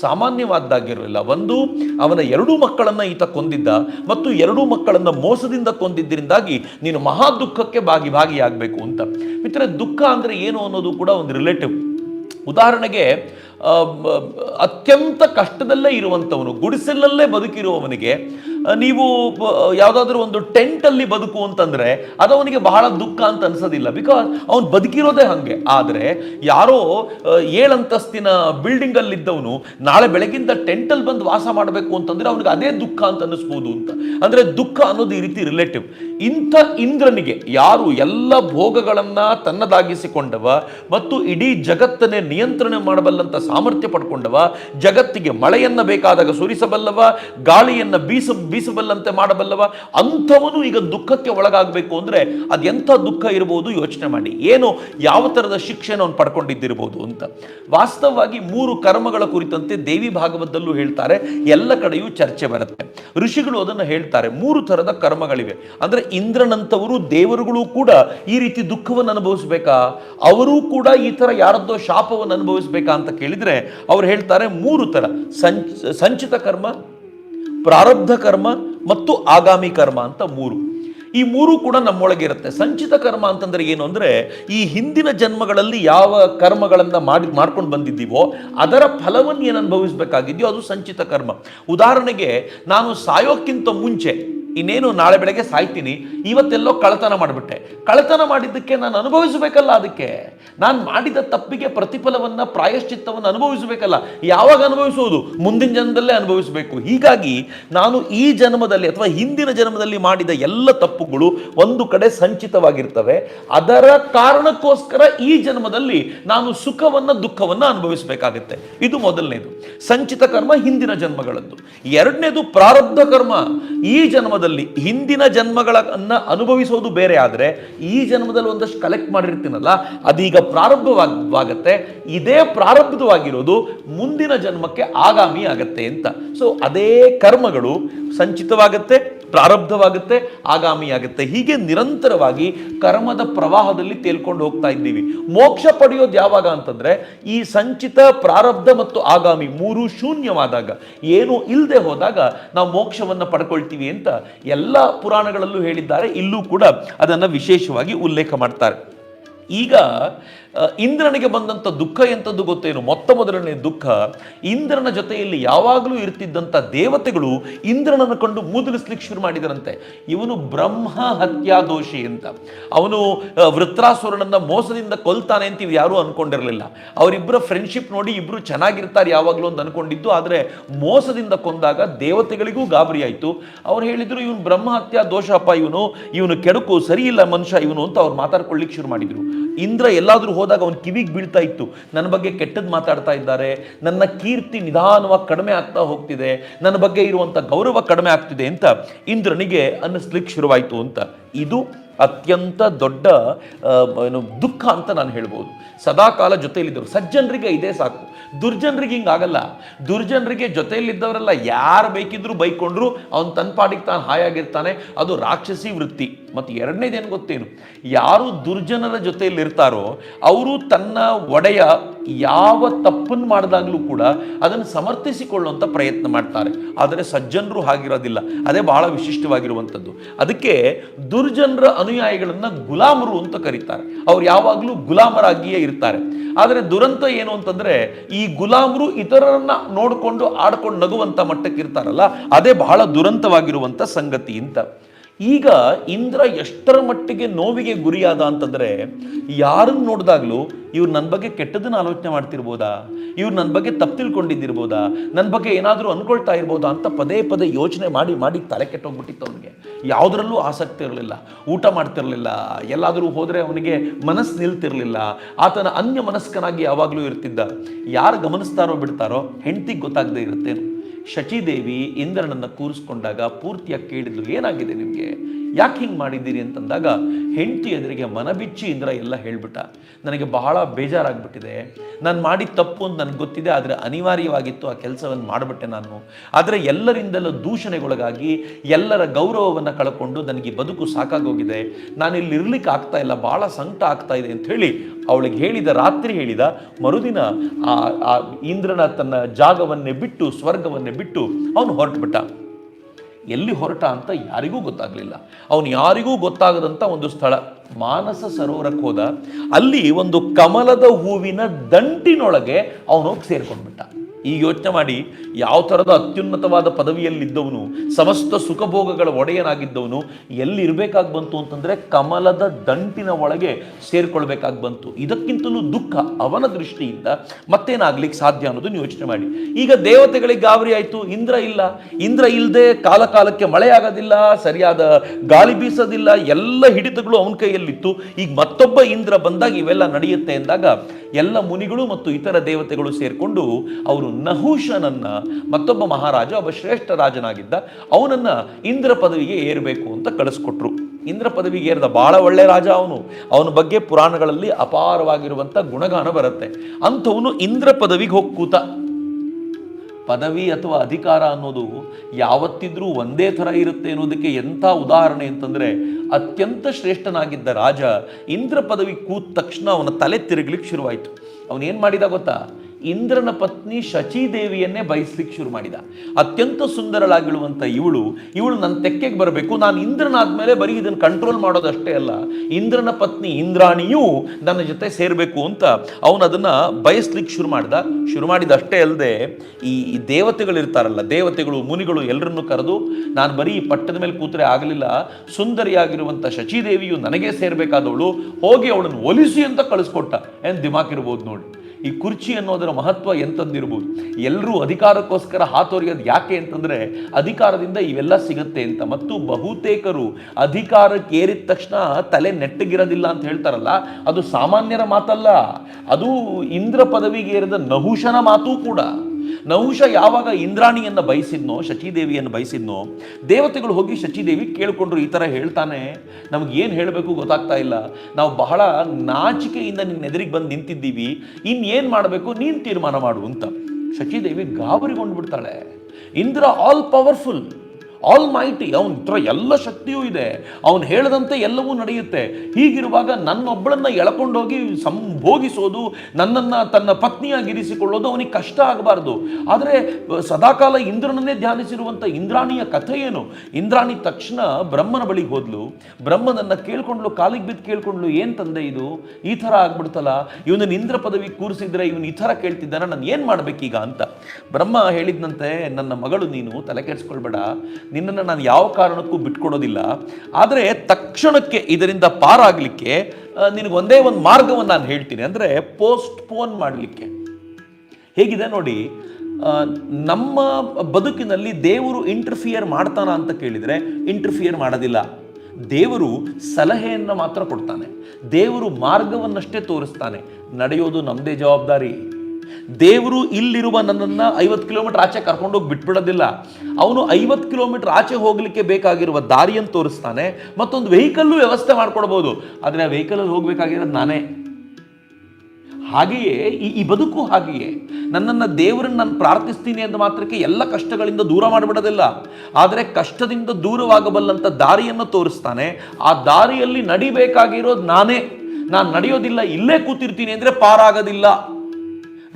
ಸಾಮಾನ್ಯವಾದ್ದಾಗಿರಲಿಲ್ಲ. ಒಂದು, ಅವನ ಎರಡೂ ಮಕ್ಕಳನ್ನ ಈತ ಕೊಂದಿದ್ದ ಮತ್ತು ಎರಡೂ ಮಕ್ಕಳನ್ನ ಮೋಸದಿಂದ ಕೊಂದಿದ್ದರಿಂದಾಗಿ ನೀನು ಮಹಾ ದುಃಖಕ್ಕೆ ಭಾಗಿ, ಭಾಗಿಯಾಗಬೇಕು ಅಂತ. ಮಿತ್ರ ದುಃಖ ಅಂದರೆ ಏನು ಅನ್ನೋದು ಕೂಡ ಒಂದು ರಿಲೇಟಿವ್ ಉದಾಹರಣೆಗೆ ಅತ್ಯಂತ ಕಷ್ಟದಲ್ಲೇ ಇರುವಂಥವನು, ಗುಡಿಸಲಲ್ಲೇ ಬದುಕಿರುವವನಿಗೆ ನೀವು ಯಾವುದಾದ್ರೂ ಒಂದು ಟೆಂಟಲ್ಲಿ ಬದುಕು ಅಂತಂದರೆ ಅದು ಅವನಿಗೆ ಬಹಳ ದುಃಖ ಅಂತ ಅನ್ಸೋದಿಲ್ಲ. ಬಿಕಾಸ್ ಅವನು ಬದುಕಿರೋದೇ ಹಾಗೆ. ಆದರೆ ಯಾರೋ ಏಳಂತಸ್ತಿನ ಬಿಲ್ಡಿಂಗಲ್ಲಿದ್ದವನು ನಾಳೆ ಬೆಳಗಿಂದ ಟೆಂಟಲ್ಲಿ ಬಂದು ವಾಸ ಮಾಡಬೇಕು ಅಂತಂದರೆ ಅವನಿಗೆ ಅದೇ ದುಃಖ ಅಂತ ಅನ್ನಿಸ್ಬೋದು ಅಂತ. ಅಂದರೆ ದುಃಖ ಅನ್ನೋದು ಈ ರೀತಿ ರಿಲೇಟಿವ್ ಇಂಥ ಇಂದ್ರನಿಗೆ ಯಾರು ಎಲ್ಲ ಭೋಗಗಳನ್ನ ತನ್ನದಾಗಿಸಿಕೊಂಡವ ಮತ್ತು ಇಡೀ ಜಗತ್ತನ್ನೇ ನಿಯಂತ್ರಣ ಮಾಡಬಲ್ಲಂತ ಸಾಮರ್ಥ್ಯ ಪಡ್ಕೊಂಡವ, ಜಗತ್ತಿಗೆ ಮಳೆಯನ್ನ ಬೇಕಾದಾಗ ಸುರಿಸಬಲ್ಲವ, ಗಾಳಿಯನ್ನ ಬೀಸ ಬೀಸಬಲ್ಲಂತೆ ಮಾಡಬಲ್ಲವ? ಅಂಥವನು ಈಗ ದುಃಖಕ್ಕೆ ಒಳಗಾಗಬೇಕು ಅಂದ್ರೆ ಅದೆಂಥ ದುಃಖ ಇರಬಹುದು ಯೋಚನೆ ಮಾಡಿ. ಏನು? ಯಾವ ಥರದ ಶಿಕ್ಷೆನ ಅವನು ಪಡ್ಕೊಂಡಿದ್ದಿರ್ಬೋದು ಅಂತ. ವಾಸ್ತವವಾಗಿ ಮೂರು ಕರ್ಮಗಳ ಕುರಿತಂತೆ ದೇವಿ ಭಾಗವತದಲ್ಲೂ ಹೇಳ್ತಾರೆ, ಎಲ್ಲ ಕಡೆಯೂ ಚರ್ಚೆ ಬರುತ್ತೆ. ಋಷಿಗಳು ಅದನ್ನು ಹೇಳ್ತಾರೆ, ಮೂರು ಥರದ ಕರ್ಮಗಳಿವೆ. ಅಂದ್ರೆ ಇಂದ್ರನಂಥವರು ದೇವರುಗಳು ಕೂಡ ಈ ರೀತಿ ದುಃಖವನ್ನು ಅನುಭವಿಸ್ಬೇಕಾ? ಅವರೂ ಕೂಡ ಈ ಥರ ಯಾರದ್ದೋ ಶಾಪವನ್ನು ಅನುಭವಿಸ್ಬೇಕಾ ಅಂತ ಕೇಳಿದ್ರೆ ಅವ್ರು ಹೇಳ್ತಾರೆ, ಮೂರು ಥರ ಸಂಚ, ಸಂಚಿತ ಕರ್ಮ ಪ್ರಾರಬ್ಧ ಕರ್ಮ ಮತ್ತು ಆಗಾಮಿ ಕರ್ಮ ಅಂತ ಮೂರು. ಈ ಮೂರು ಕೂಡ ನಮ್ಮೊಳಗೆ ಇರುತ್ತೆ ಸಂಚಿತ ಕರ್ಮ ಅಂತಂದ್ರೆ ಏನು ಅಂದರೆ ಈ ಹಿಂದಿನ ಜನ್ಮಗಳಲ್ಲಿ ಯಾವ ಕರ್ಮಗಳನ್ನ ಮಾಡಿ ಮಾಡ್ಕೊಂಡು ಬಂದಿದ್ದೀವೋ ಅದರ ಫಲವನ್ನು ಏನು ಅನುಭವಿಸಬೇಕಾಗಿದೆಯೋ ಅದು ಸಂಚಿತ ಕರ್ಮ. ಉದಾಹರಣೆಗೆ ನಾನು ಸಾಯೋಕ್ಕಿಂತ ಮುಂಚೆ ಇನ್ನೇನು ನಾಳೆ ಬೆಳಗ್ಗೆ ಸಾಯ್ತೀನಿ, ಇವತ್ತೆಲ್ಲೋ ಕಳತನ ಮಾಡಿಬಿಟ್ಟೆ. ಕಳತನ ಮಾಡಿದ್ದಕ್ಕೆ ನಾನು ಅನುಭವಿಸಬೇಕಲ್ಲ ಅದಕ್ಕೆ? ನಾನು ಮಾಡಿದ ತಪ್ಪಿಗೆ ಪ್ರತಿಫಲವನ್ನ, ಪ್ರಾಯಶ್ಚಿತ್ತವನ್ನು ಅನುಭವಿಸಬೇಕಲ್ಲ. ಯಾವಾಗ ಅನುಭವಿಸುವುದು? ಮುಂದಿನ ಜನ್ಮದಲ್ಲೇ ಅನುಭವಿಸಬೇಕು. ಹೀಗಾಗಿ ನಾನು ಈ ಜನ್ಮದಲ್ಲಿ ಅಥವಾ ಹಿಂದಿನ ಜನ್ಮದಲ್ಲಿ ಮಾಡಿದ ಎಲ್ಲ ತಪ್ಪುಗಳು ಒಂದು ಕಡೆ ಸಂಚಿತವಾಗಿರ್ತವೆ. ಅದರ ಕಾರಣಕ್ಕೋಸ್ಕರ ಈ ಜನ್ಮದಲ್ಲಿ ನಾನು ಸುಖವನ್ನ, ದುಃಖವನ್ನ ಅನುಭವಿಸಬೇಕಾಗುತ್ತೆ. ಇದು ಮೊದಲನೇದು. ಸಂಚಿತ ಕರ್ಮ ಹಿಂದಿನ ಜನ್ಮಗಳದ್ದು. ಎರಡನೇದು ಪ್ರಾರಬ್ಧ ಕರ್ಮ. ಈ ಜನ್ಮದಲ್ಲಿ ಹಿಂದಿನ ಜನ್ಮಗಳನ್ನ ಅನುಭವಿಸೋದು ಬೇರೆ ಆದರೆ ಈ ಜನ್ಮದಲ್ಲಿ ಒಂದಷ್ಟು ಕಲೆಕ್ಟ್ ಮಾಡಿರ್ತೀನಲ್ಲ, ಅದೀಗ ಪ್ರಾರಂಭವಾಗತ್ತೆ. ಇದೇ ಪ್ರಾರಂಭವಾಗಿರೋದು ಮುಂದಿನ ಜನ್ಮಕ್ಕೆ ಆಗಾಮಿ ಆಗತ್ತೆ ಅಂತ. ಸೊ ಅದೇ ಕರ್ಮಗಳು ಸಂಚಿತವಾಗತ್ತೆ. ಪ್ರಾರಬ್ಧವಾಗುತ್ತೆ ಆಗಾಮಿ ಆಗುತ್ತೆ ಹೀಗೆ ನಿರಂತರವಾಗಿ ಕರ್ಮದ ಪ್ರವಾಹದಲ್ಲಿ ತೇಲ್ಕೊಂಡು ಹೋಗ್ತಾ ಇದ್ದೀವಿ. ಮೋಕ್ಷ ಪಡೆಯೋದು ಯಾವಾಗ ಅಂತಂದ್ರೆ, ಈ ಸಂಚಿತ, ಪ್ರಾರಬ್ಧ ಮತ್ತು ಆಗಾಮಿ ಮೂರು ಶೂನ್ಯವಾದಾಗ. ಏನು ಇಲ್ಲದೆ ಹೋದಾಗ ನಾವು ಮೋಕ್ಷವನ್ನು ಪಡ್ಕೊಳ್ತೀವಿ ಅಂತ ಎಲ್ಲ ಪುರಾಣಗಳಲ್ಲೂ ಹೇಳಿದ್ದಾರೆ. ಇಲ್ಲೂ ಕೂಡ ಅದನ್ನು ವಿಶೇಷವಾಗಿ ಉಲ್ಲೇಖ ಮಾಡ್ತಾರೆ. ಈಗ ಇಂದ್ರನಿಗೆ ಬಂದಂಥ ದುಃಖ ಎಂಥದ್ದು ಗೊತ್ತೇನು? ಮೊತ್ತ ಮೊದಲನೇ ದುಃಖ, ಇಂದ್ರನ ಜೊತೆಯಲ್ಲಿ ಯಾವಾಗಲೂ ಇರ್ತಿದ್ದಂಥ ದೇವತೆಗಳು ಇಂದ್ರನನ್ನು ಕಂಡು ಮೂದಲಿಸ್ಲಿಕ್ಕೆ ಶುರು ಮಾಡಿದರಂತೆ. ಇವನು ಬ್ರಹ್ಮ ಹತ್ಯಾ ದೋಷಿ ಅಂತ. ಅವನು ವೃತ್ರಾಸುರನನ್ನು ಮೋಸದಿಂದ ಕೊಲ್ತಾನೆ ಅಂತ ಇವು ಯಾರೂ ಅನ್ಕೊಂಡಿರಲಿಲ್ಲ. ಅವರಿಬ್ಬರ ಫ್ರೆಂಡ್ಶಿಪ್ ನೋಡಿ ಇಬ್ಬರು ಚೆನ್ನಾಗಿರ್ತಾರೆ ಯಾವಾಗಲೂ ಅಂತ ಅನ್ಕೊಂಡಿದ್ದು. ಆದರೆ ಮೋಸದಿಂದ ಕೊಂದಾಗ ದೇವತೆಗಳಿಗೂ ಗಾಬರಿ ಆಯಿತು ಅವ್ರು ಹೇಳಿದ್ರು, ಇವನು ಬ್ರಹ್ಮ ಹತ್ಯಾ ದೋಷಪ್ಪ ಇವನು ಇವನು ಕೆಡುಕು ಸರಿ ಇಲ್ಲ ಮನುಷ್ಯ, ಇವನು, ಅಂತ ಅವ್ರು ಮಾತಾಡ್ಕೊಳ್ಳಿಕ್ಕೆ ಶುರು ಮಾಡಿದ್ರು. ಇಂದ್ರ ಎಲ್ಲಾದ್ರೂ ಹೋದಾಗ ಅವನ ಕಿವಿಗೆ ಬೀಳ್ತಾ ಇತ್ತು. ನನ್ನ ಬಗ್ಗೆ ಕೆಟ್ಟದ್ದು ಮಾತಾಡ್ತಾ ಇದ್ದಾರೆ. ನನ್ನ ಕೀರ್ತಿ ನಿಧಾನವಾಗಿ ಕಡಿಮೆ ಆಗ್ತಾ ಹೋಗ್ತಿದೆ. ನನ್ನ ಬಗ್ಗೆ ಇರುವಂಥ ಗೌರವ ಕಡಿಮೆ ಆಗ್ತಿದೆ ಅಂತ ಇಂದ್ರನಿಗೆ ಅನ್ನಿಸ್ಲಿಕ್ಕೆ ಶುರುವಾಯಿತು ಅಂತ. ಇದು ಅತ್ಯಂತ ದೊಡ್ಡ ಏನು ದುಃಖ ಅಂತ ನಾನು ಹೇಳ್ಬೋದು. ಸದಾಕಾಲ ಜೊತೆಯಲ್ಲಿದ್ದರು ಸಜ್ಜನರಿಗೆ ಇದೇ ಸಾಕು. ದುರ್ಜನರಿಗೆ ಹಿಂಗಾಗಲ್ಲ ದುರ್ಜನರಿಗೆ ಜೊತೆಯಲ್ಲಿದ್ದವರೆಲ್ಲ ಯಾರು ಬೇಕಿದ್ರು ಬೈಕೊಂಡ್ರು, ಅವನು ತನ್ನ ಪಾಡಿಗೆ ತಾನು ಹಾಯಾಗಿರ್ತಾನೆ. ಅದು ರಾಕ್ಷಸಿ ವೃತ್ತಿ. ಮತ್ತು ಎರಡನೇದೇನು ಗೊತ್ತೇನು? ಯಾರು ದುರ್ಜನರ ಜೊತೆಯಲ್ಲಿರ್ತಾರೋ ಅವರು ತನ್ನ ಒಡೆಯ ಯಾವ ತಪ್ಪನ್ನು ಮಾಡಿದಾಗಲೂ ಕೂಡ ಅದನ್ನು ಸಮರ್ಥಿಸಿಕೊಳ್ಳುವಂಥ ಪ್ರಯತ್ನ ಮಾಡ್ತಾರೆ. ಆದರೆ ಸಜ್ಜನರು ಹಾಗಿರೋದಿಲ್ಲ. ಅದೇ ಬಹಳ ವಿಶಿಷ್ಟವಾಗಿರುವಂಥದ್ದು. ಅದಕ್ಕೆ ದುರ್ಜನರ ಅನುಯಾಯಿಗಳನ್ನು ಗುಲಾಮರು ಅಂತ ಕರೀತಾರೆ. ಅವ್ರು ಯಾವಾಗಲೂ ಗುಲಾಮರಾಗಿಯೇ ಇರ್ತಾರೆ. ಆದರೆ ದುರಂತ ಏನು ಅಂತಂದರೆ ಈ ಗುಲಾಮರು ಇತರರನ್ನ ನೋಡಿಕೊಂಡು ಆಡ್ಕೊಂಡು ನಗುವಂಥ ಮಟ್ಟಕ್ಕೆ ಇರ್ತಾರಲ್ಲ, ಅದೇ ಬಹಳ ದುರಂತವಾಗಿರುವಂಥ ಸಂಗತಿ ಅಂತ. ಈಗ ಇಂದ್ರ ಎಷ್ಟರ ಮಟ್ಟಿಗೆ ನೋವಿಗೆ ಗುರಿಯಾದ ಅಂತಂದರೆ ಯಾರನ್ನು ನೋಡಿದಾಗಲೂ ಇವ್ರು ನನ್ನ ಬಗ್ಗೆ ಕೆಟ್ಟದನ್ನು ಆಲೋಚನೆ ಮಾಡ್ತಿರ್ಬೋದಾ? ಇವ್ರು ನನ್ನ ಬಗ್ಗೆ ತಪ್ಪು ತಿಳ್ಕೊಂಡಿದ್ದಿರ್ಬೋದಾ? ನನ್ನ ಬಗ್ಗೆ ಏನಾದರೂ ಅನ್ಕೊಳ್ತಾ ಇರ್ಬೋದಾ ಅಂತ ಪದೇ ಪದೇ ಯೋಚನೆ ಮಾಡಿ ಮಾಡಿ ತಲೆ ಕೆಟ್ಟೋಗ್ಬಿಟ್ಟಿತ್ತು ಅವನಿಗೆ. ಯಾವುದರಲ್ಲೂ ಆಸಕ್ತಿ ಇರಲಿಲ್ಲ, ಊಟ ಮಾಡ್ತಿರಲಿಲ್ಲ, ಎಲ್ಲಾದರೂ ಹೋದರೆ ಅವನಿಗೆ ಮನಸ್ಸು ನಿಲ್ತಿರಲಿಲ್ಲ. ಆತನ ಅನ್ಯ ಮನಸ್ಕನಾಗಿ ಯಾವಾಗಲೂ ಇರ್ತಿದ್ದ. ಯಾರು ಗಮನಿಸ್ತಾರೋ ಬಿಡ್ತಾರೋ ಹೆಂಡತಿಗೆ ಗೊತ್ತಾಗದೇ ಇರುತ್ತೆ. ಶಚಿದೇವಿ ಇಂದ್ರನನ್ನು ಕೂರಿಸ್ಕೊಂಡಾಗ ಪೂರ್ತಿಯಾಗಿ ಕೇಳಿದ್ಲು, ಏನಾಗಿದೆ ನಿಮಗೆ? ಯಾಕೆ ಹಿಂಗೆ ಮಾಡಿದ್ದೀರಿ? ಅಂತಂದಾಗ, ಹೆಂಡತಿ ಎದುರಿಗೆ ಮನಬಿಚ್ಚಿ ಇಂದ್ರ ಎಲ್ಲ ಹೇಳ್ಬಿಟ್ಟ, ನನಗೆ ಬಹಳ ಬೇಜಾರಾಗ್ಬಿಟ್ಟಿದೆ. ನಾನು ಮಾಡಿದ ತಪ್ಪು ಅಂತ ನನಗೆ ಗೊತ್ತಿದೆ, ಆದರೆ ಅನಿವಾರ್ಯವಾಗಿತ್ತು ಆ ಕೆಲಸವನ್ನು ಮಾಡಿಬಿಟ್ಟೆ ನಾನು. ಆದರೆ ಎಲ್ಲರಿಂದಲೂ ದೂಷಣೆಗೊಳಗಾಗಿ ಎಲ್ಲರ ಗೌರವವನ್ನು ಕಳ್ಕೊಂಡು ನನಗೆ ಬದುಕು ಸಾಕಾಗೋಗಿದೆ. ನಾನು ಇಲ್ಲಿ ಇರ್ಲಿಕ್ಕೆ ಆಗ್ತಾ ಇಲ್ಲ ಭಾಳ ಸಂಕಟ ಆಗ್ತಾ ಇದೆ ಅಂತ ಹೇಳಿ ಅವಳಿಗೆ ಹೇಳಿದ, ರಾತ್ರಿ ಹೇಳಿದ ಮರುದಿನ ಆ ಇಂದ್ರನ ತನ್ನ ಜಾಗವನ್ನೇ ಬಿಟ್ಟು, ಸ್ವರ್ಗವನ್ನೇ ಬಿಟ್ಟು ಅವನು ಹೊರಟುಬಿಟ್ಟ. ಎಲ್ಲಿ ಹೊರಟ ಅಂತ ಯಾರಿಗೂ ಗೊತ್ತಾಗಲಿಲ್ಲ. ಅವನು ಯಾರಿಗೂ ಗೊತ್ತಾಗದಂಥ ಒಂದು ಸ್ಥಳ, ಮಾನಸ ಸರೋವರಕ್ಕೆ ಹೋದ. ಅಲ್ಲಿ ಒಂದು ಕಮಲದ ಹೂವಿನ ದಂಟಿನೊಳಗೆ ಅವನು ಸೇರ್ಕೊಂಡ್ಬಿಟ್ಟ. ಈಗ ಯೋಚನೆ ಮಾಡಿ ಯಾವ ಥರದ ಅತ್ಯುನ್ನತವಾದ ಪದವಿಯಲ್ಲಿದ್ದವನು, ಸಮಸ್ತ ಸುಖಭೋಗಗಳ ಒಡೆಯನಾಗಿದ್ದವನು ಎಲ್ಲಿ ಇರಬೇಕಾಗಿ ಬಂತು ಅಂತಂದ್ರೆ ಕಮಲದ ದಂಟಿನ ಒಳಗೆ ಸೇರಿಕೊಳ್ಬೇಕಾಗಿ ಬಂತು. ಇದಕ್ಕಿಂತಲೂ ದುಃಖ ಅವನ ದೃಷ್ಟಿಯಿಂದ ಮತ್ತೇನಾಗ್ಲಿಕ್ಕೆ ಸಾಧ್ಯ ಅನ್ನೋದು ಯೋಚನೆ ಮಾಡಿ. ಈಗ ದೇವತೆಗಳಿಗೆ ಗಾಬರಿ ಆಯಿತು, ಇಂದ್ರ ಇಲ್ಲ. ಇಂದ್ರ ಇಲ್ಲದೆ ಕಾಲ ಕಾಲಕ್ಕೆ ಮಳೆ ಆಗೋದಿಲ್ಲ ಸರಿಯಾದ ಗಾಳಿ ಬೀಸೋದಿಲ್ಲ, ಎಲ್ಲ ಹಿಡಿತಗಳು ಅವನ ಕೈಯಲ್ಲಿತ್ತು. ಈಗ ಮತ್ತೊಬ್ಬ ಇಂದ್ರ ಬಂದಾಗ ಇವೆಲ್ಲ ನಡೆಯುತ್ತೆ ಎಂದಾಗ ಎಲ್ಲ ಮುನಿಗಳು ಮತ್ತು ಇತರ ದೇವತೆಗಳು ಸೇರಿಕೊಂಡು ಅವರು ನಹುಷನನ್ನ ಮತ್ತೊಬ್ಬ ಮಹಾರಾಜ, ಒಬ್ಬ ಶ್ರೇಷ್ಠ ರಾಜನಾಗಿದ್ದ, ಅವನನ್ನ ಇಂದ್ರ ಪದವಿಗೆ ಏರಬೇಕು ಅಂತ ಕಳಿಸ್ಕೊಟ್ರು. ಇಂದ್ರ ಪದವಿಗೆ ಏರಿದ ಭಾಳ ಒಳ್ಳೆ ರಾಜ ಅವನು. ಅವನ ಬಗ್ಗೆ ಪುರಾಣಗಳಲ್ಲಿ ಅಪಾರವಾಗಿರುವಂಥ ಗುಣಗಾನ ಬರುತ್ತೆ. ಅಂಥವನು ಇಂದ್ರ ಪದವಿಗೆ ಹೋಗಿ ಕೂತ ಪದವಿ ಅಥವಾ ಅಧಿಕಾರ ಅನ್ನೋದು ಯಾವತ್ತಿದ್ರೂ ಒಂದೇ ಥರ ಇರುತ್ತೆ ಅನ್ನೋದಕ್ಕೆ ಎಂಥ ಉದಾಹರಣೆ ಅಂತಂದರೆ, ಅತ್ಯಂತ ಶ್ರೇಷ್ಠನಾಗಿದ್ದ ರಾಜ ಇಂದ್ರ ಪದವಿ ಕೂತ ತಕ್ಷಣ ಅವನ ತಲೆ ತಿರುಗ್ಲಿಕ್ಕೆ ಶುರುವಾಯಿತು. ಅವನೇನು ಮಾಡಿದ ಗೊತ್ತಾ? ಇಂದ್ರನ ಪತ್ನಿ ಶಚಿದೇವಿಯನ್ನೇ ಬಯಸ್ಲಿಕ್ಕೆ ಶುರು ಮಾಡಿದ. ಅತ್ಯಂತ ಸುಂದರಳಾಗಿರುವಂಥ ಇವಳು ಇವಳು ನನ್ನ ತೆಕ್ಕೆಗೆ ಬರಬೇಕು, ನಾನು ಇಂದ್ರನಾದ್ಮೇಲೆ ಬರೀ ಇದನ್ನು ಕಂಟ್ರೋಲ್ ಮಾಡೋದಷ್ಟೇ ಅಲ್ಲ, ಇಂದ್ರನ ಪತ್ನಿ ಇಂದ್ರಾಣಿಯೂ ನನ್ನ ಜೊತೆ ಸೇರಬೇಕು ಅಂತ ಅವನು ಅದನ್ನು ಬಯಸ್ಲಿಕ್ಕೆ ಶುರು ಮಾಡಿದ. ಶುರು ಮಾಡಿದ ಅಷ್ಟೇ ಅಲ್ಲದೆ, ಈ ಈ ದೇವತೆಗಳಿರ್ತಾರಲ್ಲ, ದೇವತೆಗಳು, ಮುನಿಗಳು ಎಲ್ಲರನ್ನು ಕರೆದು, ನಾನು ಬರೀ ಈ ಪಟ್ಟದ ಮೇಲೆ ಕೂತ್ರೆ ಆಗಲಿಲ್ಲ ಸುಂದರಿಯಾಗಿರುವಂಥ ಶಚಿದೇವಿಯು ನನಗೆ ಸೇರಬೇಕಾದವಳು, ಹೋಗಿ ಅವಳನ್ನು ಒಲಿಸಿ ಅಂತ ಕಳಿಸ್ಕೊಟ್ಟ. ಏನು ದಿಮಾಕಿರ್ಬೋದು ನೋಡಿ. ಈ ಕುರ್ಚಿ ಅನ್ನೋದರ ಮಹತ್ವ ಎಂತಂದಿರ್ಬೋದು? ಎಲ್ಲರೂ ಅಧಿಕಾರಕ್ಕೋಸ್ಕರ ಹಾತೊರೆಯೋದು ಯಾಕೆ ಅಂತಂದರೆ, ಅಧಿಕಾರದಿಂದ ಇವೆಲ್ಲ ಸಿಗುತ್ತೆ ಅಂತ. ಮತ್ತು ಬಹುತೇಕರು ಅಧಿಕಾರಕ್ಕೇರಿದ ತಕ್ಷಣ ತಲೆ ನೆಟ್ಟಗಿರೋದಿಲ್ಲ ಅಂತ ಹೇಳ್ತಾರಲ್ಲ, ಅದು ಸಾಮಾನ್ಯರ ಮಾತಲ್ಲ. ಅದು ಇಂದ್ರ ಪದವಿಗೆ ನಹುಶನ ಮಾತೂ ಕೂಡ. ನಹುಷ ಯಾವಾಗ ಇಂದ್ರಾಣಿಯನ್ನು ಬಯಸಿದ್ನೋ, ಶಚಿದೇವಿಯನ್ನು ಬಯಸಿದ್ನೋ, ದೇವತೆಗಳು ಹೋಗಿ ಶಚಿದೇವಿ ಕೇಳಿಕೊಂಡ್ರು ಈ ಥರ ಹೇಳ್ತಾನೆ. ನಮಗೆ ಏನು ಹೇಳಬೇಕು ಗೊತ್ತಾಗ್ತಾ ಇಲ್ಲ. ನಾವು ಬಹಳ ನಾಚಿಕೆಯಿಂದ ನಿನ್ನ ಎದುರಿಗೆ ಬಂದು ನಿಂತಿದ್ದೀವಿ. ಇನ್ನೇನು ಮಾಡಬೇಕು? ನೀನು ತೀರ್ಮಾನ ಮಾಡು ಅಂತ. ಶಚಿದೇವಿ ಗಾಬರಿಗೊಂಡು ಬಿಡ್ತಾಳೆ Indra all powerful all mighty ಅವನ ಹತ್ರ ಎಲ್ಲ ಶಕ್ತಿಯೂ ಇದೆ. ಅವನು ಹೇಳದಂತೆ ಎಲ್ಲವೂ ನಡೆಯುತ್ತೆ. ಹೀಗಿರುವಾಗ ನನ್ನೊಬ್ಬಳನ್ನು ಎಳ್ಕೊಂಡೋಗಿ ಸಂಭೋಗಿಸೋದು, ನನ್ನನ್ನು ತನ್ನ ಪತ್ನಿಯಾಗಿರಿಸಿಕೊಳ್ಳೋದು ಅವನಿಗೆ ಕಷ್ಟ ಆಗಬಾರ್ದು. ಆದರೆ, ಸದಾಕಾಲ ಇಂದ್ರನನ್ನೇ ಧ್ಯಾನಿಸಿರುವಂಥ ಇಂದ್ರಾಣಿಯ ಕಥೆ ಏನು? ಇಂದ್ರಾಣಿ ತಕ್ಷಣ ಬ್ರಹ್ಮನ ಬಳಿಗೆ ಹೋದ್ಲು. ಬ್ರಹ್ಮನನ್ನ ಕೇಳ್ಕೊಂಡ್ಲು, ಕಾಲಿಗೆ ಬಿದ್ದು ಕೇಳ್ಕೊಂಡ್ಲು, ಏನು ತಂದೆ ಇದು? ಈ ಥರ ಆಗ್ಬಿಡ್ತಲ್ಲ? ಇವನನ್ನು ಇಂದ್ರ ಪದವಿ ಕೂರಿಸಿದ್ರೆ ಇವನು ಈ ಥರ ಕೇಳ್ತಿದ್ದಾನೆ, ನಾನು ಏನು ಮಾಡಬೇಕೀಗ? ಅಂತ. ಬ್ರಹ್ಮ ಹೇಳಿದ್ನಂತೆ, ನನ್ನ ಮಗಳು ನೀನು ತಲೆ ಕೆಡಿಸ್ಕೊಳ್ಬೇಡ. ನಿನ್ನನ್ನು ನಾನು ಯಾವ ಕಾರಣಕ್ಕೂ ಬಿಟ್ಕೊಡೋದಿಲ್ಲ. ಆದರೆ ತಕ್ಷಣಕ್ಕೆ ಇದರಿಂದ ಪಾರಾಗಲಿಕ್ಕೆ ನಿನಗೊಂದೇ ಒಂದೇ ಮಾರ್ಗವನ್ನು ನಾನು ಹೇಳ್ತೀನಿ. ಅಂದರೆ ಪೋಸ್ಟ್ ಪೋನ್ ಮಾಡಲಿಕ್ಕೆ. ಹೇಗಿದೆ ನೋಡಿ ನಮ್ಮ ಬದುಕಿನಲ್ಲಿ ದೇವರು ಇಂಟರ್ಫಿಯರ್ ಮಾಡ್ತಾನ ಅಂತ ಕೇಳಿದರೆ ಇಂಟರ್ಫಿಯರ್ ಮಾಡೋದಿಲ್ಲ. ದೇವರು ಸಲಹೆಯನ್ನು ಮಾತ್ರ ಕೊಡ್ತಾನೆ. ದೇವರು ಮಾರ್ಗವನ್ನಷ್ಟೇ ತೋರಿಸ್ತಾನೆ. ನಡೆಯೋದು ನಮ್ಮದೇ ಜವಾಬ್ದಾರಿ. ದೇವರು ಇಲ್ಲಿರುವ ನನ್ನನ್ನು ಐವತ್ತು ಕಿಲೋಮೀಟರ್ ಆಚೆ ಕರ್ಕೊಂಡೋಗಿ ಬಿಟ್ಬಿಡೋದಿಲ್ಲ. ಅವನು ಐವತ್ತು ಕಿಲೋಮೀಟರ್ ಆಚೆ ಹೋಗಲಿಕ್ಕೆ ಬೇಕಾಗಿರುವ ದಾರಿಯನ್ನು ತೋರಿಸ್ತಾನೆ, ಮತ್ತೊಂದು ವೆಹಿಕಲ್ಲು ವ್ಯವಸ್ಥೆ ಮಾಡ್ಕೊಡ್ಬೋದು. ಆದರೆ ಆ ವೆಹಿಕಲಲ್ಲಿ ಹೋಗಬೇಕಾಗಿರೋದು ನಾನೇ. ಹಾಗೆಯೇ ಈ ಈ ಬದುಕು ಹಾಗೆಯೇ. ನನ್ನನ್ನು ದೇವರನ್ನು ನಾನು ಪ್ರಾರ್ಥಿಸ್ತೀನಿ ಅಂತ ಮಾತ್ರಕ್ಕೆ ಎಲ್ಲ ಕಷ್ಟಗಳಿಂದ ದೂರ ಮಾಡಿಬಿಡೋದಿಲ್ಲ. ಆದರೆ ಕಷ್ಟದಿಂದ ದೂರವಾಗಬಲ್ಲಂಥ ದಾರಿಯನ್ನು ತೋರಿಸ್ತಾನೆ. ಆ ದಾರಿಯಲ್ಲಿ ನಡಿಬೇಕಾಗಿರೋದು ನಾನೇ. ನಾನು ನಡೆಯೋದಿಲ್ಲ, ಇಲ್ಲೇ ಕೂತಿರ್ತೀನಿ ಅಂದರೆ ಪಾರಾಗೋದಿಲ್ಲ.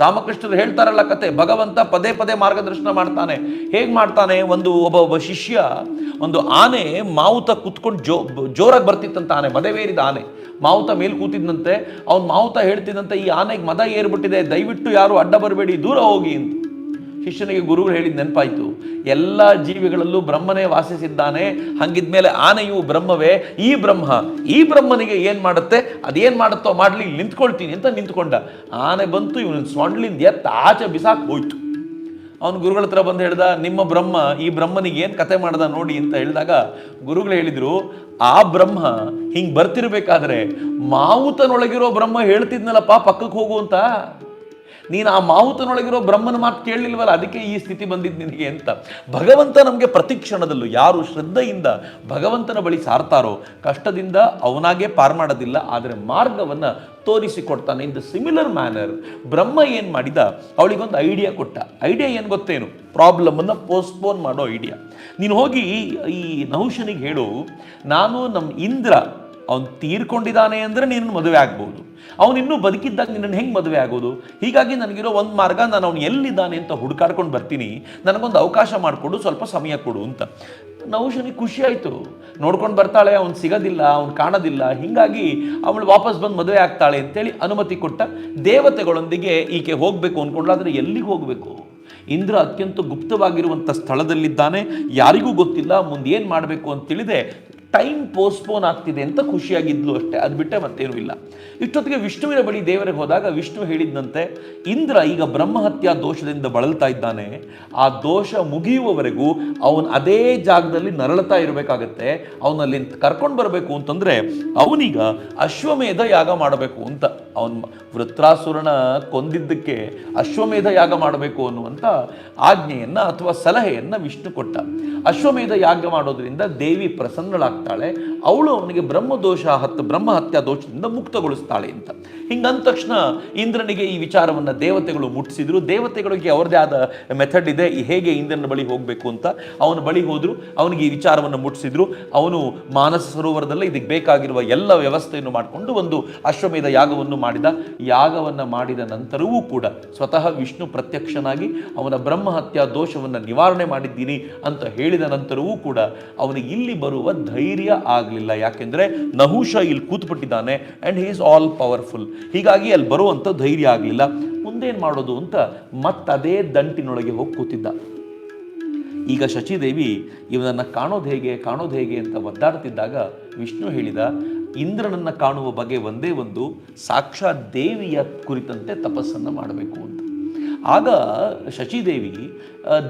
ರಾಮಕೃಷ್ಣರು ಹೇಳ್ತಾರಲ್ಲ ಕತೆ, ಭಗವಂತ ಪದೇ ಪದೇ ಮಾರ್ಗದರ್ಶನ ಮಾಡ್ತಾನೆ. ಹೇಗೆ ಮಾಡ್ತಾನೆ? ಒಂದು ಒಬ್ಬ ಒಬ್ಬ ಶಿಷ್ಯ, ಒಂದು ಆನೆ ಮಾವುತ ಕೂತ್ಕೊಂಡು ಜೋ, ಜೋರಾಗಿ ಬರ್ತಿತ್ತಂತ ಆನೆ ಮದವೇರಿದ ಆನೆ. ಮಾವುತ ಮೇಲೆ ಕೂತಿದ್ದಂತೆ ಅವ್ನು ಮಾವುತ ಹೇಳ್ತಿದ್ದಂತೆ, ಈ ಆನೆಗೆ ಮದ ಏರ್ಬಿಟ್ಟಿದೆ, ದಯವಿಟ್ಟು ಯಾರು ಅಡ್ಡ ಬರಬೇಡಿ, ದೂರ ಹೋಗಿ ಅಂತ. ಶಿಷ್ಯನಿಗೆ ಗುರುಗಳು ಹೇಳಿದ ನೆನಪಾಯಿತು. ಎಲ್ಲ ಜೀವಿಗಳಲ್ಲೂ ಬ್ರಹ್ಮನೇ ವಾಸಿಸಿದ್ದಾನೆ. ಹಂಗಿದ್ಮೇಲೆ ಆನೆಯು ಬ್ರಹ್ಮವೇ? ಈ ಬ್ರಹ್ಮ, ಈ ಬ್ರಹ್ಮನಿಗೆ ಏನು ಮಾಡುತ್ತೆ? ಅದೇನು ಮಾಡುತ್ತೋ ಮಾಡಲಿ, ನಿಂತ್ಕೊಳ್ತೀನಿ ಅಂತ ನಿಂತ್ಕೊಂಡ. ಆನೆ ಬಂತು, ಇವನು ಸೊಂಡ್ಲಿಂದ ಎತ್ತ ಆಚೆ ಬಿಸಾಕ್ ಹೋಯ್ತು. ಅವನು ಗುರುಗಳ ಹತ್ರ ಬಂದು ಹೇಳ್ದ, ನಿಮ್ಮ ಬ್ರಹ್ಮ, ಈ ಬ್ರಹ್ಮನಿಗೆ ಏನು ಕತೆ ಮಾಡ್ದ ನೋಡಿ ಅಂತ ಹೇಳಿದಾಗ ಗುರುಗಳು ಹೇಳಿದರು, ಆ ಬ್ರಹ್ಮ ಹಿಂಗೆ ಬರ್ತಿರ್ಬೇಕಾದ್ರೆ ಮಾವುತನೊಳಗಿರೋ ಬ್ರಹ್ಮ ಹೇಳ್ತಿದ್ನಲ್ಲಪ್ಪ ಪಕ್ಕಕ್ಕೆ ಹೋಗು ಅಂತ. ನೀನು ಆ ಮಾವುತನೊಳಗಿರೋ ಬ್ರಹ್ಮನ ಮಾತು ಕೇಳಲಿಲ್ವಲ್ಲ? ಅದಕ್ಕೆ ಈ ಸ್ಥಿತಿ ಬಂದಿದ್ದು ನಿನಗೆ ಅಂತ ಭಗವಂತ ನಮಗೆ ಪ್ರತಿ ಕ್ಷಣದಲ್ಲೂ ಯಾರು ಶ್ರದ್ಧೆಯಿಂದ ಭಗವಂತನ ಬಳಿ ಸಾರ್ತಾರೋ, ಕಷ್ಟದಿಂದ ಅವನಾಗೆ ಪಾರ್ ಮಾಡೋದಿಲ್ಲ, ಆದರೆ ಮಾರ್ಗವನ್ನು ತೋರಿಸಿಕೊಡ್ತಾನೆ. In the similar manner Brahma ಏನು ಮಾಡಿದ? ಅವಳಿಗೊಂದು ಐಡಿಯಾ ಕೊಟ್ಟ. ಐಡಿಯಾ ಏನು ಗೊತ್ತೇನು? ಪ್ರಾಬ್ಲಮನ್ನು ಪೋಸ್ಟ್ಪೋನ್ ಮಾಡೋ ಐಡಿಯಾ. ನೀನು ಹೋಗಿ ಈ ನಹುಷನಿಗೆ ಹೇಳು, ನಾನು ನಮ್ಮ ಇಂದ್ರ ಅವನು ತೀರ್ಕೊಂಡಿದ್ದಾನೆ ಅಂದರೆ ನೀನು ಮದುವೆ ಆಗ್ಬೋದು. ಅವನು ಇನ್ನೂ ಬದುಕಿದ್ದಾಗ ನಿನ್ನನ್ನು ಹೆಂಗೆ ಮದುವೆ ಆಗೋದು? ಹೀಗಾಗಿ ನನಗಿರೋ ಒಂದು ಮಾರ್ಗ, ನಾನು ಅವನು ಎಲ್ಲಿದ್ದಾನೆ ಅಂತ ಹುಡುಕಾಡ್ಕೊಂಡು ಬರ್ತೀನಿ. ನನಗೊಂದು ಅವಕಾಶ ಮಾಡಿಕೊಡು, ಸ್ವಲ್ಪ ಸಮಯ ಕೊಡು ಅಂತ. ನಹುಷನಿಗೆ ಖುಷಿ ಆಯಿತು. ನೋಡ್ಕೊಂಡು ಬರ್ತಾಳೆ, ಅವ್ನು ಸಿಗೋದಿಲ್ಲ, ಅವ್ನು ಕಾಣೋದಿಲ್ಲ. ಹೀಗಾಗಿ ಅವಳು ವಾಪಸ್ ಬಂದು ಮದುವೆ ಆಗ್ತಾಳೆ ಅಂತೇಳಿ ಅನುಮತಿ ಕೊಟ್ಟ ದೇವತೆಗಳೊಂದಿಗೆ ಈಕೆ ಹೋಗಬೇಕು ಅಂದ್ಕೊಂಡ್ಲು ಆದರೆ ಎಲ್ಲಿಗೆ ಹೋಗಬೇಕು? ಇಂದ್ರ ಅತ್ಯಂತ ಗುಪ್ತವಾಗಿರುವಂಥ ಸ್ಥಳದಲ್ಲಿದ್ದಾನೆ. ಯಾರಿಗೂ ಗೊತ್ತಿಲ್ಲ ಮುಂದೇನು ಮಾಡಬೇಕು ಅಂತ ತಿಳಿದೆ. ಟೈಮ್ ಪೋಸ್ಟ್ಪೋನ್ ಆಗ್ತಿದೆ ಅಂತ ಖುಷಿಯಾಗಿದ್ಲು ಅಷ್ಟೇ. ಅದು ಬಿಟ್ಟೆ ಮತ್ತೇನೂ ಇಲ್ಲ. ಇಷ್ಟೊತ್ತಿಗೆ ವಿಷ್ಣುವಿನ ಬಳಿ ದೇವರಿಗೆ ಹೋದಾಗ ವಿಷ್ಣು ಹೇಳಿದಂತೆ ಇಂದ್ರ ಈಗ ಬ್ರಹ್ಮಹತ್ಯಾ ದೋಷದಿಂದ ಬಳಲ್ತಾ ಇದ್ದಾನೆ. ಆ ದೋಷ ಮುಗಿಯುವವರೆಗೂ ಅವನು ಅದೇ ಜಾಗದಲ್ಲಿ ನರಳತಾ ಇರಬೇಕಾಗತ್ತೆ. ಅವನಲ್ಲಿ ಕರ್ಕೊಂಡು ಬರಬೇಕು ಅಂತಂದರೆ ಅವನೀಗ ಅಶ್ವಮೇಧ ಯಾಗ ಮಾಡಬೇಕು ಅಂತ. ಅವನ್ ವೃತ್ರಾಸುರನ ಕೊಂದಿದ್ದಕ್ಕೆ ಅಶ್ವಮೇಧ ಯಾಗ ಮಾಡಬೇಕು ಅನ್ನುವಂಥ ಆಜ್ಞೆಯನ್ನು ಅಥವಾ ಸಲಹೆಯನ್ನು ವಿಷ್ಣು ಕೊಟ್ಟ. ಅಶ್ವಮೇಧ ಯಾಗ ಮಾಡೋದ್ರಿಂದ ದೇವಿ ಪ್ರಸನ್ನಳಾಗ್ತಾಳೆ ಅವಳು ಅವನಿಗೆ ಬ್ರಹ್ಮದೋಷ ಹತ್ತು ಬ್ರಹ್ಮ ಹತ್ಯಾ ದೋಷದಿಂದ ಮುಕ್ತಗೊಳಿಸ್ತಾಳೆ ಅಂತ. ಹಿಂಗಂದ ತಕ್ಷಣ ಇಂದ್ರನಿಗೆ ಈ ವಿಚಾರವನ್ನ ದೇವತೆಗಳು ಮುಟ್ಟಿಸಿದ್ರು. ದೇವತೆಗಳಿಗೆ ಅವ್ರದ್ದೇ ಆದ ಮೆಥಡ್ ಇದೆ ಹೇಗೆ ಇಂದ್ರನ ಬಳಿ ಹೋಗಬೇಕು ಅಂತ. ಅವನ ಬಳಿ ಹೋದ್ರು, ಅವನಿಗೆ ಈ ವಿಚಾರವನ್ನು ಮುಟ್ಟಿಸಿದ್ರು. ಅವನು ಮಾನಸ ಸರೋವರದಲ್ಲೇ ಇದಕ್ಕೆ ಬೇಕಾಗಿರುವ ಎಲ್ಲ ವ್ಯವಸ್ಥೆಯನ್ನು ಮಾಡಿಕೊಂಡು ಒಂದು ಅಶ್ವಮೇಧ ಯಾಗವನ್ನು ಮಾಡಿದ. ಯಾಗವನ್ನು ಮಾಡಿದ ನಂತರವೂ ಕೂಡ ಸ್ವತಃ ವಿಷ್ಣು ಪ್ರತ್ಯಕ್ಷನಾಗಿ ಅವನ ಬ್ರಹ್ಮ ಹತ್ಯಾ ದೋಷವನ್ನು ನಿವಾರಣೆ ಮಾಡಿದ್ದೀನಿ ಅಂತ ಹೇಳಿದ ನಂತರವೂ ಕೂಡ ಅವನಿಗೆ ಇಲ್ಲಿ ಬರುವ ಧೈರ್ಯ ಆಗಲಿಲ್ಲ. ಯಾಕೆಂದರೆ ನಹುಷ ಇಲ್ಲಿ ಕೂತ್ಬಿಟ್ಟಿದ್ದಾನೆ and he is all powerful ಹೀಗಾಗಿ ಅಲ್ಲಿ ಬರುವಂಥ ಧೈರ್ಯ ಆಗಲಿಲ್ಲ. ಮುಂದೇನು ಮಾಡೋದು ಅಂತ ಮತ್ತದೇ ದಂಟಿನೊಳಗೆ ಹೋಗಿ ಕೂತಿದ್ದ. ಈಗ ಶಚಿದೇವಿ ಇವನನ್ನು ಕಾಣೋದು ಹೇಗೆ ಕಾಣೋದು ಹೇಗೆ ಅಂತ ಒದ್ದಾಡ್ತಿದ್ದಾಗ ವಿಷ್ಣು ಹೇಳಿದ, ಇಂದ್ರನನ್ನು ಕಾಣುವ ಬಗೆ ಒಂದೇ ಒಂದು ಸಾಕ್ಷಾ ದೇವಿಯ ಕುರಿತಂತೆ ತಪಸ್ಸನ್ನು ಮಾಡಬೇಕು ಅಂತ. ಆಗ ಶಚಿದೇವಿ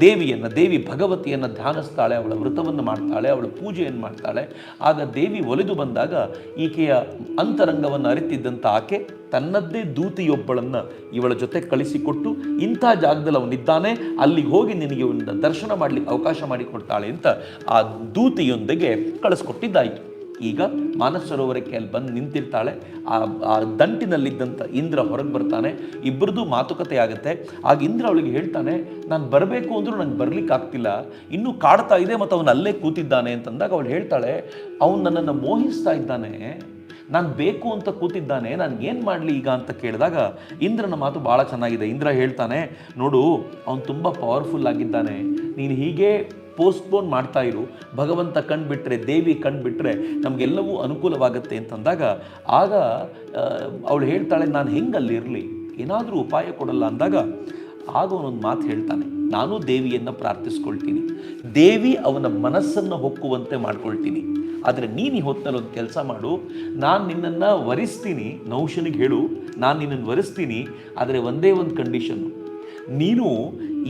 ದೇವಿಯನ್ನು, ದೇವಿ ಭಗವತಿಯನ್ನು ಧ್ಯಾನಿಸ್ತಾಳೆ, ಅವಳ ವ್ರತವನ್ನು ಮಾಡ್ತಾಳೆ, ಅವಳ ಪೂಜೆಯನ್ನು ಮಾಡ್ತಾಳೆ. ಆಗ ದೇವಿ ಒಲಿದು ಬಂದಾಗ ಈಕೆಯ ಅಂತರಂಗವನ್ನು ಅರಿತಿದ್ದಂಥ ಆಕೆ ತನ್ನದ್ದೇ ದೂತಿಯೊಬ್ಬಳನ್ನು ಇವಳ ಜೊತೆ ಕಳಿಸಿಕೊಟ್ಟು ಇಂಥ ಜಾಗದಲ್ಲಿ ಅವನಿದ್ದಾನೆ ಅಲ್ಲಿಗೆ ಹೋಗಿ ನಿನಗೆ ಒಂದು ದರ್ಶನ ಮಾಡಲಿಕ್ಕೆ ಅವಕಾಶ ಮಾಡಿಕೊಡ್ತಾಳೆ ಅಂತ ಆ ದೂತಿಯೊಂದಿಗೆ ಕಳಿಸ್ಕೊಟ್ಟಿದ್ದಾಯಿತು. ಈಗ ಮಾನಸರೋವರಕ್ಕೆ ಅಲ್ಲಿ ಬಂದು ನಿಂತಿರ್ತಾಳೆ. ಆ ಆ ದಂಟಿನಲ್ಲಿದ್ದಂಥ ಇಂದ್ರ ಹೊರಗೆ ಬರ್ತಾನೆ. ಇಬ್ಬರದ್ದು ಮಾತುಕತೆ ಆಗುತ್ತೆ. ಆಗ ಇಂದ್ರ ಅವಳಿಗೆ ಹೇಳ್ತಾನೆ, ನಾನು ಬರಬೇಕು ಅಂದರೂ ನಂಗೆ ಬರಲಿಕ್ಕೆ ಆಗ್ತಿಲ್ಲ. ಇನ್ನೂ ಕಾಡ್ತಾ ಇದೆ ಮತ್ತು ಅವನು ಅಲ್ಲೇ ಕೂತಿದ್ದಾನೆ ಅಂತಂದಾಗ ಅವಳು ಹೇಳ್ತಾಳೆ, ಅವನು ನನ್ನನ್ನು ಮೋಹಿಸ್ತಾ ಇದ್ದಾನೆ. ನಾನು ಬೇಕು ಅಂತ ಕೂತಿದ್ದಾನೆ. ಏನು ಮಾಡಲಿ ಈಗ? ಅಂತ ಕೇಳಿದಾಗ ಇಂದ್ರನ ಮಾತು ಭಾಳ ಚೆನ್ನಾಗಿದೆ. ಇಂದ್ರ ಹೇಳ್ತಾನೆ, ನೋಡು, ಅವನು ತುಂಬ ಪವರ್ಫುಲ್ ಆಗಿದ್ದಾನೆ. ನೀನು ಹೀಗೆ ಪೋಸ್ಟ್ಪೋನ್ ಮಾಡ್ತಾ ಇರು. ಭಗವಂತ ಕಂಡುಬಿಟ್ರೆ ದೇವಿ ಕಂಡುಬಿಟ್ರೆ ನಮಗೆಲ್ಲವೂ ಅನುಕೂಲವಾಗುತ್ತೆ ಅಂತಂದಾಗ ಆಗ ಅವಳು ಹೇಳ್ತಾಳೆ, ನಾನು ಹೆಂಗಲ್ಲಿ ಇರಲಿ? ಏನಾದರೂ ಉಪಾಯ ಕೊಡಲ್ಲ ಅಂದಾಗ ಆಗ ಅವನೊಂದು ಮಾತು ಹೇಳ್ತಾನೆ, ನಾನು ದೇವಿಯನ್ನು ಪ್ರಾರ್ಥಿಸ್ಕೊಳ್ತೀನಿ. ದೇವಿ ಅವನ ಮನಸ್ಸನ್ನು ಹೊಕ್ಕುವಂತೆ ಮಾಡ್ಕೊಳ್ತೀನಿ. ಆದರೆ ನೀನು ಈ ಹೊತ್ತಲ್ಲಿ ಒಂದು ಕೆಲಸ ಮಾಡು. ನಾನು ನಿನ್ನನ್ನು ವರಿಸ್ತೀನಿ. ನೌಶನಿಗೆ ಹೇಳು, ನಾನು ನಿನ್ನನ್ನು ವರಿಸ್ತೀನಿ, ಆದರೆ ಒಂದೇ ಒಂದು ಕಂಡೀಷನ್ನು ನೀನು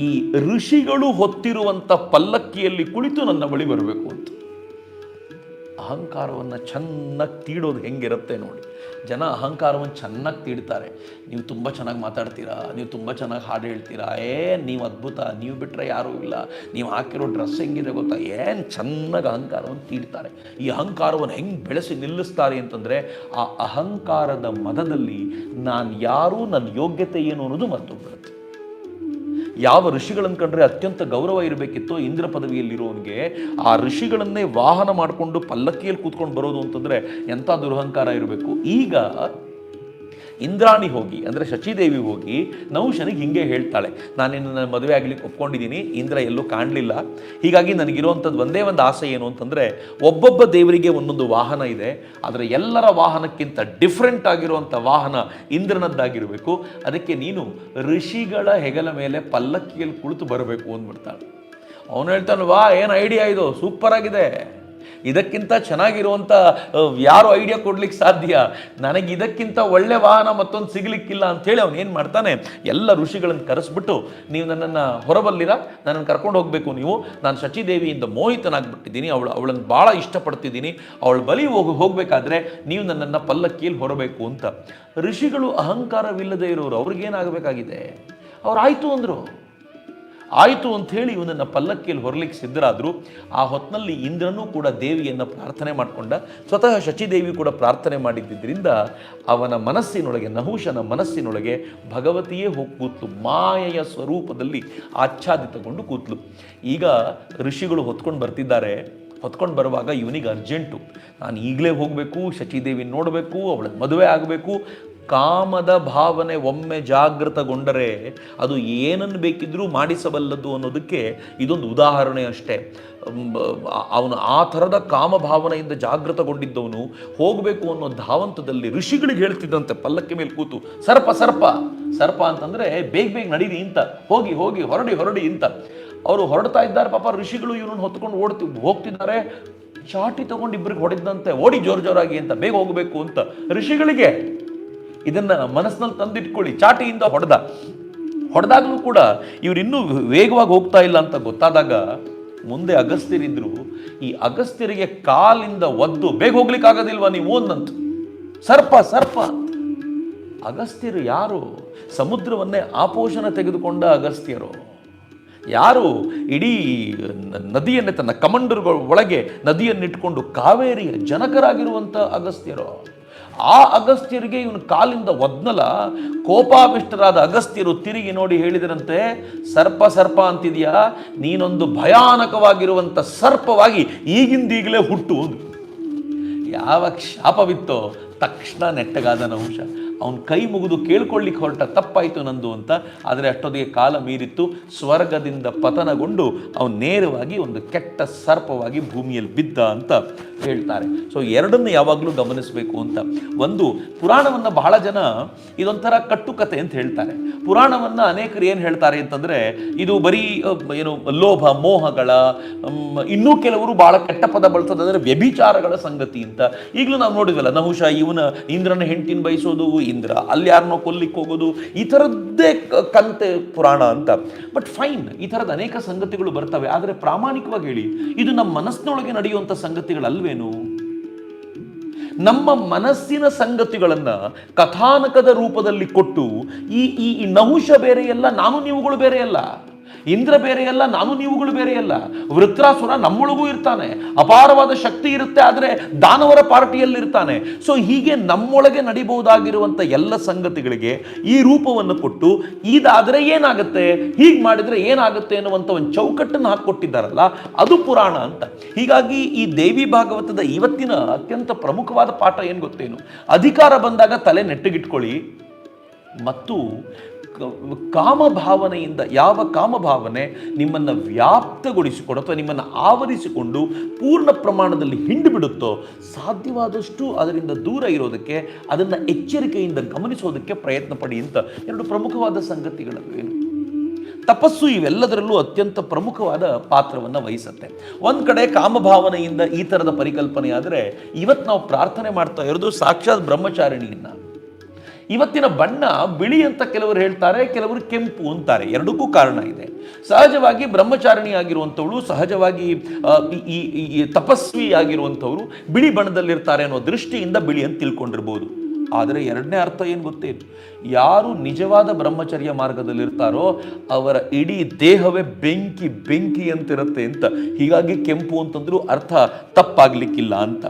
ಈ ಋಷಿಗಳು ಹೊತ್ತಿರುವಂಥ ಪಲ್ಲಕ್ಕಿಯಲ್ಲಿ ಕುಳಿತು ನನ್ನ ಬಳಿ ಬರಬೇಕು ಅಂತ. ಅಹಂಕಾರವನ್ನು ಚೆನ್ನಾಗಿ ತೀಡೋದು ಹೆಂಗಿರುತ್ತೆ ನೋಡಿ. ಜನ ಅಹಂಕಾರವನ್ನು ಚೆನ್ನಾಗಿ ತೀಡ್ತಾರೆ. ನೀವು ತುಂಬ ಚೆನ್ನಾಗಿ ಮಾತಾಡ್ತೀರಾ, ನೀವು ತುಂಬ ಚೆನ್ನಾಗಿ ಹಾಡು ಹೇಳ್ತೀರಾ, ಏ ನೀವು ಅದ್ಭುತ, ನೀವು ಬಿಟ್ಟರೆ ಯಾರೂ ಇಲ್ಲ, ನೀವು ಹಾಕಿರೋ ಡ್ರೆಸ್ ಹೆಂಗಿದೆ ಗೊತ್ತಾ? ಏನು ಚೆನ್ನಾಗಿ ಅಹಂಕಾರವನ್ನು ತೀಡ್ತಾರೆ. ಈ ಅಹಂಕಾರವನ್ನು ಹೆಂಗೆ ಬೆಳೆಸಿ ನಿಲ್ಲಿಸ್ತಾರೆ ಅಂತಂದರೆ ಆ ಅಹಂಕಾರದ ಮದದಲ್ಲಿ ನಾನು ಯಾರು ನನ್ನ ಯೋಗ್ಯತೆ ಏನು ಅನ್ನೋದು ಮರ್ತೋಗ್ಬಿಡುತ್ತೆ. ಯಾವ ಋಷಿಗಳನ್ನು ಕಂಡ್ರೆ ಅತ್ಯಂತ ಗೌರವ ಇರಬೇಕಿತ್ತು ಇಂದ್ರ ಪದವಿಯಲ್ಲಿರೋನಿಗೆ, ಆ ಋಷಿಗಳನ್ನೇ ವಾಹನ ಮಾಡಿಕೊಂಡು ಪಲ್ಲಕ್ಕಿಯಲ್ಲಿ ಕೂತ್ಕೊಂಡು ಬರೋದು ಅಂತಂದ್ರೆ ಎಂಥ ದುರಹಂಕಾರ ಇರಬೇಕು? ಈಗ ಇಂದ್ರಾಣಿ ಹೋಗಿ, ಅಂದರೆ ಶಚಿದೇವಿ ಹೋಗಿ ನೌಶನಿಗೆ ಹಿಂಗೆ ಹೇಳ್ತಾಳೆ ನಾನು ನನ್ನ ಮದುವೆ ಆಗಲಿಕ್ಕೆ ಒಪ್ಕೊಂಡಿದ್ದೀನಿ ಇಂದ್ರ ಎಲ್ಲೂ ಕಾಣಲಿಲ್ಲ. ಹೀಗಾಗಿ ನನಗಿರುವಂಥದ್ದು ಒಂದೇ ಒಂದು ಆಸೆ ಏನು ಅಂತಂದರೆ, ಒಬ್ಬೊಬ್ಬ ದೇವರಿಗೆ ಒಂದೊಂದು ವಾಹನ ಇದೆ, ಆದರೆ ಎಲ್ಲರ ವಾಹನಕ್ಕಿಂತ ಡಿಫ್ರೆಂಟ್ ಆಗಿರುವಂಥ ವಾಹನ ಇಂದ್ರನದ್ದಾಗಿರಬೇಕು. ಅದಕ್ಕೆ ನೀನು ಋಷಿಗಳ ಹೆಗಲ ಮೇಲೆ ಪಲ್ಲಕ್ಕಿಯಲ್ಲಿ ಕುಳಿತು ಬರಬೇಕು ಅಂದ್ಬಿಡ್ತಾಳೆ. ಅವನು ಹೇಳ್ತಾನೆ ವಾ ಏನು ಐಡಿಯಾ ಇದು? ಸೂಪರ್ ಆಗಿದೆ. ಇದಕ್ಕಿಂತ ಚೆನ್ನಾಗಿರುವಂಥ ಯಾರು ಐಡಿಯಾ ಕೊಡ್ಲಿಕ್ಕೆ ಸಾಧ್ಯ? ನನಗೆ ಇದಕ್ಕಿಂತ ಒಳ್ಳೆ ವಾಹನ ಮತ್ತೊಂದು ಸಿಗಲಿಕ್ಕಿಲ್ಲ ಅಂಥೇಳಿ ಅವ್ನು ಏನು ಮಾಡ್ತಾನೆ? ಎಲ್ಲ ಋಷಿಗಳನ್ನು ಕರೆಸ್ಬಿಟ್ಟು, ನೀವು ನನ್ನನ್ನು ಹೊರಬಲ್ಲಿರ? ನನ್ನನ್ನು ಕರ್ಕೊಂಡು ಹೋಗಬೇಕು ನೀವು. ನಾನು ಶಚಿದೇವಿಯಿಂದ ಮೋಹಿತನಾಗ್ಬಿಟ್ಟಿದ್ದೀನಿ. ಅವಳು, ಅವಳನ್ನು ಭಾಳ ಇಷ್ಟಪಡ್ತಿದ್ದೀನಿ. ಅವಳು ಬಲಿ ಹೋಗಿ, ಹೋಗಬೇಕಾದ್ರೆ ನೀವು ನನ್ನನ್ನು ಪಲ್ಲಕ್ಕಿಯಲ್ಲಿ ಹೊರಬೇಕು ಅಂತ. ಋಷಿಗಳು ಅಹಂಕಾರವಿಲ್ಲದೆ ಇರೋರು, ಅವ್ರಿಗೇನಾಗಬೇಕಾಗಿದೆ? ಅವ್ರು ಆಯಿತು ಅಂದರು. ಆಯಿತು ಅಂತ ಹೇಳಿ ಇವನನ್ನು ಪಲ್ಲಕ್ಕಿಯಲ್ಲಿ ಹೊರಲಿಕ್ಕೆ ಸಿದ್ಧರಾದರು, ಆ ಹೊತ್ತಿನಲ್ಲಿ ಇಂದ್ರನೂ ಕೂಡ ದೇವಿಯನ್ನು ಪ್ರಾರ್ಥನೆ ಮಾಡಿಕೊಂಡ, ಸ್ವತಃ ಶಚಿದೇವಿ ಕೂಡ ಪ್ರಾರ್ಥನೆ ಮಾಡಿದ್ದರಿಂದ ಅವನ ಮನಸ್ಸಿನೊಳಗೆ ನಹುಶನ ಮನಸ್ಸಿನೊಳಗೆ ಭಗವತಿಯೇ ಹೋಗಿ ಕೂತ್ಲು, ಮಾಯೆಯ ಸ್ವರೂಪದಲ್ಲಿ ಆಚ್ಛಾದಿತಗೊಂಡು ಕೂತ್ಲು. ಈಗ ಋಷಿಗಳು ಹೊತ್ಕೊಂಡು ಬರ್ತಿದ್ದಾರೆ. ಹೊತ್ಕೊಂಡು ಬರುವಾಗ ಇವನಿಗೆ ಅರ್ಜೆಂಟು. ನಾನು ಈಗಲೇ ಹೋಗಬೇಕು ಶಚಿದೇವಿ ನೋಡಬೇಕು, ಅವಳ ಮದುವೆ ಆಗಬೇಕು ಕಾಮದ ಭಾವನೆ ಒಮ್ಮೆ ಜಾಗೃತಗೊಂಡರೆ ಅದು ಏನನ್ನು ಬೇಕಿದ್ರೂ ಮಾಡಿಸಬಲ್ಲದ್ದು ಅನ್ನೋದಕ್ಕೆ ಇದೊಂದು ಉದಾಹರಣೆ ಅಷ್ಟೇ. ಅವನು ಆ ಥರದ ಕಾಮ ಭಾವನೆಯಿಂದ ಜಾಗೃತಗೊಂಡಿದ್ದವನು ಹೋಗಬೇಕು ಅನ್ನೋ ಧಾವಂತದಲ್ಲಿ ಋಷಿಗಳಿಗೆ ಹೇಳ್ತಿದ್ದಂತೆ ಪಲ್ಲಕ್ಕಿ ಮೇಲೆ ಕೂತು, ಸರ್ಪ ಸರ್ಪ ಸರ್ಪ ಅಂತಂದರೆ ಬೇಗ ಬೇಗ ನಡೀರಿ ಇಂತ, ಹೋಗಿ ಹೋಗಿ, ಹೊರಡಿ ಹೊರಡಿ ಇಂತ. ಅವರು ಹೊರಡ್ತಾ ಇದ್ದಾರೆ ಪಾಪ ಋಷಿಗಳು ಇವನನ್ನು ಹೊತ್ಕೊಂಡು ಓಡ್ತಿ, ಹೋಗ್ತಿದ್ದಾರೆ. ಚಾಟಿ ತಗೊಂಡು ಇಬ್ಬರಿಗೆ ಹೊಡೆದಂತೆ ಓಡಿ ಜೋರು ಜೋರಾಗಿ ಅಂತ ಬೇಗ ಹೋಗಬೇಕು ಅಂತ ಋಷಿಗಳಿಗೆ ಇದನ್ನ ಮನಸ್ಸಿನಲ್ಲಿ ತಂದಿಟ್ಕೊಳ್ಳಿ, ಚಾಟಿಯಿಂದ ಹೊಡೆದ. ಹೊಡೆದಾಗಲೂ ಕೂಡ ಇವರು ಇನ್ನೂ ವೇಗವಾಗಿ ಹೋಗ್ತಾ ಇಲ್ಲ ಅಂತ ಗೊತ್ತಾದಾಗ ಮುಂದೆ ಅಗಸ್ತ್ಯರಿದ್ದರು ಈ ಅಗಸ್ತ್ಯರಿಗೆ ಕಾಲಿಂದ ಒದ್ದು, ಬೇಗ ಹೋಗ್ಲಿಕ್ಕಾಗೋದಿಲ್ವಾ ನೀವು ಅಂದಂತ. ಸರ್ಪ ಸರ್ಪ. ಅಗಸ್ತ್ಯರು ಯಾರು? ಸಮುದ್ರವನ್ನೇ ಆಪೋಷಣ ತೆಗೆದುಕೊಂಡ ಅಗಸ್ತ್ಯರು. ಯಾರು? ಇಡೀ ನದಿಯನ್ನೇ ತನ್ನ ಕಮಂಡರುಗಳ ಒಳಗೆ ನದಿಯನ್ನಿಟ್ಟುಕೊಂಡು ಕಾವೇರಿಯ ಜನಕರಾಗಿರುವಂಥ ಅಗಸ್ತ್ಯರು. ಆ ಅಗಸ್ತ್ಯರಿಗೆ ಇವನು ಕಾಲಿಂದ ಒದ್ನಲ. ಕೋಪಾವಿಷ್ಟರಾದ ಅಗಸ್ತ್ಯರು ತಿರುಗಿ ನೋಡಿ ಹೇಳಿದರಂತೆ, ಸರ್ಪ ಸರ್ಪ ಅಂತಿದೆಯಾ? ನೀನೊಂದು ಭಯಾನಕವಾಗಿರುವಂಥ ಸರ್ಪವಾಗಿ ಈಗಿಂದೀಗಲೇ ಹುಟ್ಟು. ಯಾವ ಶಾಪವಿತ್ತೋ ತಕ್ಷಣ ನೆಟ್ಟಗಾದ ಅಂಶ ಅವನು ಕೈ ಮುಗಿದು ಕೇಳ್ಕೊಳ್ಳಿಕ್ಕೆ ಹೊರಟ, ತಪ್ಪಾಯಿತು ನಂದು ಅಂತ. ಆದರೆ ಅಷ್ಟೊತ್ತಿಗೆ ಕಾಲ ಮೀರಿತ್ತು. ಸ್ವರ್ಗದಿಂದ ಪತನಗೊಂಡು ಅವನು ನೇರವಾಗಿ ಒಂದು ಕೆಟ್ಟ ಸರ್ಪವಾಗಿ ಭೂಮಿಯಲ್ಲಿ ಬಿದ್ದ ಅಂತ. ಹೇಳ್ತಾರೆ. ಸೊ ಎರಡನ್ನು ಯಾವಾಗಲೂ ಗಮನಿಸಬೇಕು ಅಂತ. ಒಂದು, ಪುರಾಣವನ್ನು ಬಹಳ ಜನ ಇದೊಂಥರ ಕಟ್ಟುಕತೆ ಅಂತ ಹೇಳ್ತಾರೆ. ಪುರಾಣವನ್ನು ಅನೇಕರು ಏನು ಹೇಳ್ತಾರೆ ಅಂತಂದರೆ, ಇದು ಬರೀ ಏನು, ಲೋಭ, ಮೋಹಗಳ ಇನ್ನೂ ಕೆಲವರು ಬಹಳ ಕೆಟ್ಟ ಪದ ಬಳಸೋದಂದರೆ ವ್ಯಭಿಚಾರಗಳ ಸಂಗತಿ ಅಂತ. ಈಗಲೂ ನಾವು ನೋಡಿದ್ವಲ್ಲ ನಹುಶ ಇವನ ಇಂದ್ರನ ಹೆಂಡತಿನ ಬಯಸೋದು, ಇಂದ್ರ ಅಲ್ಲಿ ಯಾರನ್ನೋ ಕೊಲ್ಲಿಕ್ಕೆ ಹೋಗೋದು, ಈ ಥರದ್ದೇ ಕಂತೆ ಪುರಾಣ ಅಂತ. ಬಟ್ ಫೈನ್ ಈ ಥರದ ಅನೇಕ ಸಂಗತಿಗಳು ಬರ್ತವೆ. ಆದರೆ ಪ್ರಾಮಾಣಿಕವಾಗಿ ಹೇಳಿ, ಇದು ನಮ್ಮ ಮನಸ್ಸಿನೊಳಗೆ ನಡೆಯುವಂಥ ಸಂಗತಿಗಳಲ್ವೇನು ನಮ್ಮ ಮನಸ್ಸಿನ ಸಂಗತಿಗಳನ್ನು ಕಥಾನಕದ ರೂಪದಲ್ಲಿ ಕೊಟ್ಟು ಈ ಈ ನಹುಶ ಬೇರೆಯಲ್ಲ ನಾನು ನೀವುಗಳು ಬೇರೆಯಲ್ಲ. ಇಂದ್ರ ಬೇರೆಯಲ್ಲ, ನಾನು ನೀವುಗಳು ಬೇರೆಯಲ್ಲ. ವೃತ್ರಾಸುರ ನಮ್ಮೊಳಗೂ ಇರ್ತಾನೆ. ಅಪಾರವಾದ ಶಕ್ತಿ ಇರುತ್ತೆ, ಆದರೆ ದಾನವರ ಪಾರ್ಟಿಯಲ್ಲಿ ಇರ್ತಾನೆ. ಸೊ ಹೀಗೆ ನಮ್ಮೊಳಗೆ ನಡಿಬಹುದಾಗಿರುವಂಥ ಎಲ್ಲ ಸಂಗತಿಗಳಿಗೆ ಈ ರೂಪವನ್ನು ಕೊಟ್ಟು, ಇದಾದರೆ ಏನಾಗುತ್ತೆ, ಹೀಗೆ ಮಾಡಿದರೆ ಏನಾಗುತ್ತೆ ಅನ್ನುವಂಥ ಒಂದು ಚೌಕಟ್ಟನ್ನು ಹಾಕಿಕೊಟ್ಟಿದ್ದಾರಲ್ಲ, ಅದು ಪುರಾಣ ಅಂತ. ಹೀಗಾಗಿ ಈ ದೇವಿ ಭಾಗವತದ ಇವತ್ತಿನ ಅತ್ಯಂತ ಪ್ರಮುಖವಾದ ಪಾಠ ಏನು ಗೊತ್ತೇನು? ಅಧಿಕಾರ ಬಂದಾಗ ತಲೆ ನೆಟ್ಟಗಿಟ್ಕೊಳ್ಳಿ. ಮತ್ತು ಕ- ಕಾಮಭಾವನೆಯಿಂದ, ಯಾವ ಕಾಮಭಾವನೆ ನಿಮ್ಮನ್ನು ವ್ಯಾಪ್ತಗೊಳಿಸಿಕೊಂಡು ಅಥವಾ ನಿಮ್ಮನ್ನು ಆವರಿಸಿಕೊಂಡು ಪೂರ್ಣ ಪ್ರಮಾಣದಲ್ಲಿ ಹಿಂಡು ಬಿಡುತ್ತೋ ಸಾಧ್ಯವಾದಷ್ಟು ಅದರಿಂದ ದೂರ ಇರೋದಕ್ಕೆ, ಅದನ್ನು ಎಚ್ಚರಿಕೆಯಿಂದ ಗಮನಿಸೋದಕ್ಕೆ ಪ್ರಯತ್ನ ಪಡಿ ಅಂತ ಎರಡು ಪ್ರಮುಖವಾದ ಸಂಗತಿಗಳು ಏನು ತಪಸ್ಸು ಇವೆಲ್ಲದರಲ್ಲೂ ಅತ್ಯಂತ ಪ್ರಮುಖವಾದ ಪಾತ್ರವನ್ನು ವಹಿಸುತ್ತೆ. ಒಂದು ಕಡೆ ಕಾಮಭಾವನೆಯಿಂದ ಈ ಥರದ ಪರಿಕಲ್ಪನೆ ಆದರೆ ಇವತ್ತು ನಾವು ಪ್ರಾರ್ಥನೆ ಮಾಡ್ತಾ ಇರೋದು ಸಾಕ್ಷಾತ್ ಬ್ರಹ್ಮಚಾರಿಣಿಯನ್ನ ಇವತ್ತಿನ ಬಣ್ಣ ಬಿಳಿ ಅಂತ ಕೆಲವರು ಹೇಳ್ತಾರೆ, ಕೆಲವರು ಕೆಂಪು ಅಂತಾರೆ. ಎರಡಕ್ಕೂ ಕಾರಣ ಇದೆ. ಸಹಜವಾಗಿ ಬ್ರಹ್ಮಚಾರಣಿ ಆಗಿರುವಂಥವಳು, ಸಹಜವಾಗಿ ಈ- ತಪಸ್ವಿ ಆಗಿರುವಂಥವ್ರು ಬಿಳಿ ಬಣ್ಣದಲ್ಲಿರ್ತಾರೆ ಅನ್ನೋ ದೃಷ್ಟಿಯಿಂದ ಬಿಳಿ ಅಂತ ತಿಳ್ಕೊಂಡಿರ್ಬೋದು. ಆದರೆ ಎರಡನೇ ಅರ್ಥ ಏನು ಗೊತ್ತೇ? ಯಾರು ನಿಜವಾದ ಬ್ರಹ್ಮಚರ್ಯ ಮಾರ್ಗದಲ್ಲಿರ್ತಾರೋ ಅವರ ಇಡೀ ದೇಹವೇ ಬೆಂಕಿ ಬೆಂಕಿ ಅಂತಿರುತ್ತೆ ಅಂತ. ಹೀಗಾಗಿ ಕೆಂಪು ಅಂತಂದ್ರೂ ಅರ್ಥ ತಪ್ಪಾಗಲಿಕ್ಕಿಲ್ಲ ಅಂತ.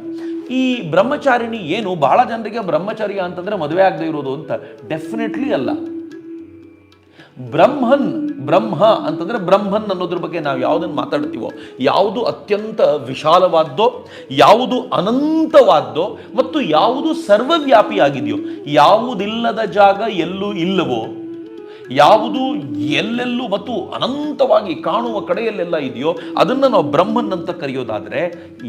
ಈ ಬ್ರಹ್ಮಚಾರಿಣಿ ಏನು ಬಹಳ ಜನರಿಗೆ ಬ್ರಹ್ಮಚರ್ಯ ಅಂತಂದ್ರೆ ಮದುವೆ ಆಗದೆ ಇರೋದು ಅಂತ ಡೆಫಿನೆಟ್ಲಿ ಅಲ್ಲ. ಬ್ರಹ್ಮನ್, ಬ್ರಹ್ಮ ಅಂತಂದ್ರೆ ಬ್ರಹ್ಮನ್ ಅನ್ನೋದ್ರ ಬಗ್ಗೆ ನಾವು ಯಾವುದನ್ನು ಮಾತಾಡ್ತೀವೋ, ಯಾವುದು ಅತ್ಯಂತ ವಿಶಾಲವಾದ್ದೋ, ಯಾವುದು ಅನಂತವಾದ್ದೋ ಮತ್ತು ಯಾವುದು ಸರ್ವವ್ಯಾಪಿಯಾಗಿದೆಯೋ, ಯಾವುದಿಲ್ಲದ ಜಾಗ ಎಲ್ಲೂ ಇಲ್ಲವೋ ಯಾವುದು ಎಲ್ಲೆಲ್ಲೂ ಮತ್ತು ಅನಂತವಾಗಿ ಕಾಣುವ ಕಡೆಯಲ್ಲೆಲ್ಲ ಇದೆಯೋ ಅದನ್ನು ನಾವು ಬ್ರಹ್ಮನ್ ಅಂತ ಕರೆಯೋದಾದರೆ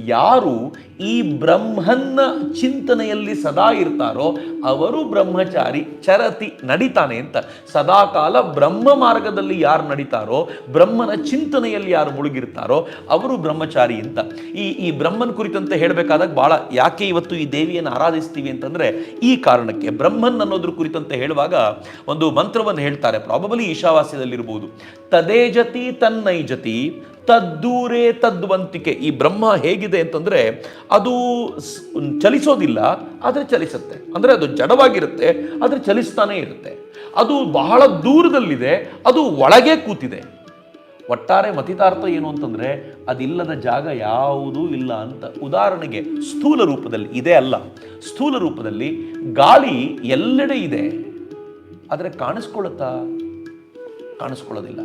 ಯಾರು ಈ ಬ್ರಹ್ಮನ್ನ ಚಿಂತನೆಯಲ್ಲಿ ಸದಾ ಇರ್ತಾರೋ ಅವರು ಬ್ರಹ್ಮಚಾರಿ ಚರತಿ ನಡಿತಾನೆ ಅಂತ. ಸದಾಕಾಲ ಬ್ರಹ್ಮ ಮಾರ್ಗದಲ್ಲಿ ಯಾರು ನಡೀತಾರೋ, ಬ್ರಹ್ಮನ ಚಿಂತನೆಯಲ್ಲಿ ಯಾರು ಮುಳುಗಿರ್ತಾರೋ ಅವರು ಬ್ರಹ್ಮಚಾರಿ ಅಂತ. ಈ ಈ ಬ್ರಹ್ಮನ್ ಕುರಿತಂತೆ ಹೇಳಬೇಕಾದಾಗ ಬಹಳ ಯಾಕೆ ಇವತ್ತು ಈ ದೇವಿಯನ್ನು ಆರಾಧಿಸ್ತೀವಿ ಅಂತಂದ್ರೆ ಈ ಕಾರಣಕ್ಕೆ. ಬ್ರಹ್ಮನ್ ಅನ್ನೋದ್ರ ಕುರಿತಂತೆ ಹೇಳುವಾಗ ಒಂದು ಮಂತ್ರವನ್ನು ಹೇಳ್ತಾರೆ ಪ್ರಾಬಬಲಿ ಈಶಾವಾಸ್ಯದಲ್ಲಿರ್ಬೋದು. ತದೇಜತಿ ತನ್ನೈಜತಿ, ತದ್ದೂರೇ ತದ್ವಂತಿಕೆ. ಈ ಬ್ರಹ್ಮ ಹೇಗಿದೆ ಅಂತಂದ್ರೆ ಅದು ಚಲಿಸೋದಿಲ್ಲ, ಆದರೆ ಚಲಿಸುತ್ತೆ. ಅಂದ್ರೆ ಅದು ಜಡವಾಗಿರುತ್ತೆ, ಆದರೆ ಚಲಿಸ್ತಾನೇ ಇರುತ್ತೆ. ಅದು ಬಹಳ ದೂರದಲ್ಲಿದೆ, ಅದು ಒಳಗೆ ಕೂತಿದೆ. ಒಟ್ಟಾರೆ ಮತಿತಾರ್ಥ ಏನು ಅಂತಂದ್ರೆ ಅದಿಲ್ಲದ ಜಾಗ ಯಾವುದೂ ಇಲ್ಲ ಅಂತ. ಉದಾಹರಣೆಗೆ ಸ್ಥೂಲ ರೂಪದಲ್ಲಿ, ಇದೆ ಅಲ್ಲ. ಸ್ಥೂಲ ರೂಪದಲ್ಲಿ ಗಾಳಿ ಎಲ್ಲೆಡೆ ಇದೆ. ಆದರೆ ಕಾಣಿಸ್ಕೊಳ್ಳುತ್ತಾ ಕಾಣಿಸ್ಕೊಳ್ಳೋದಿಲ್ಲ.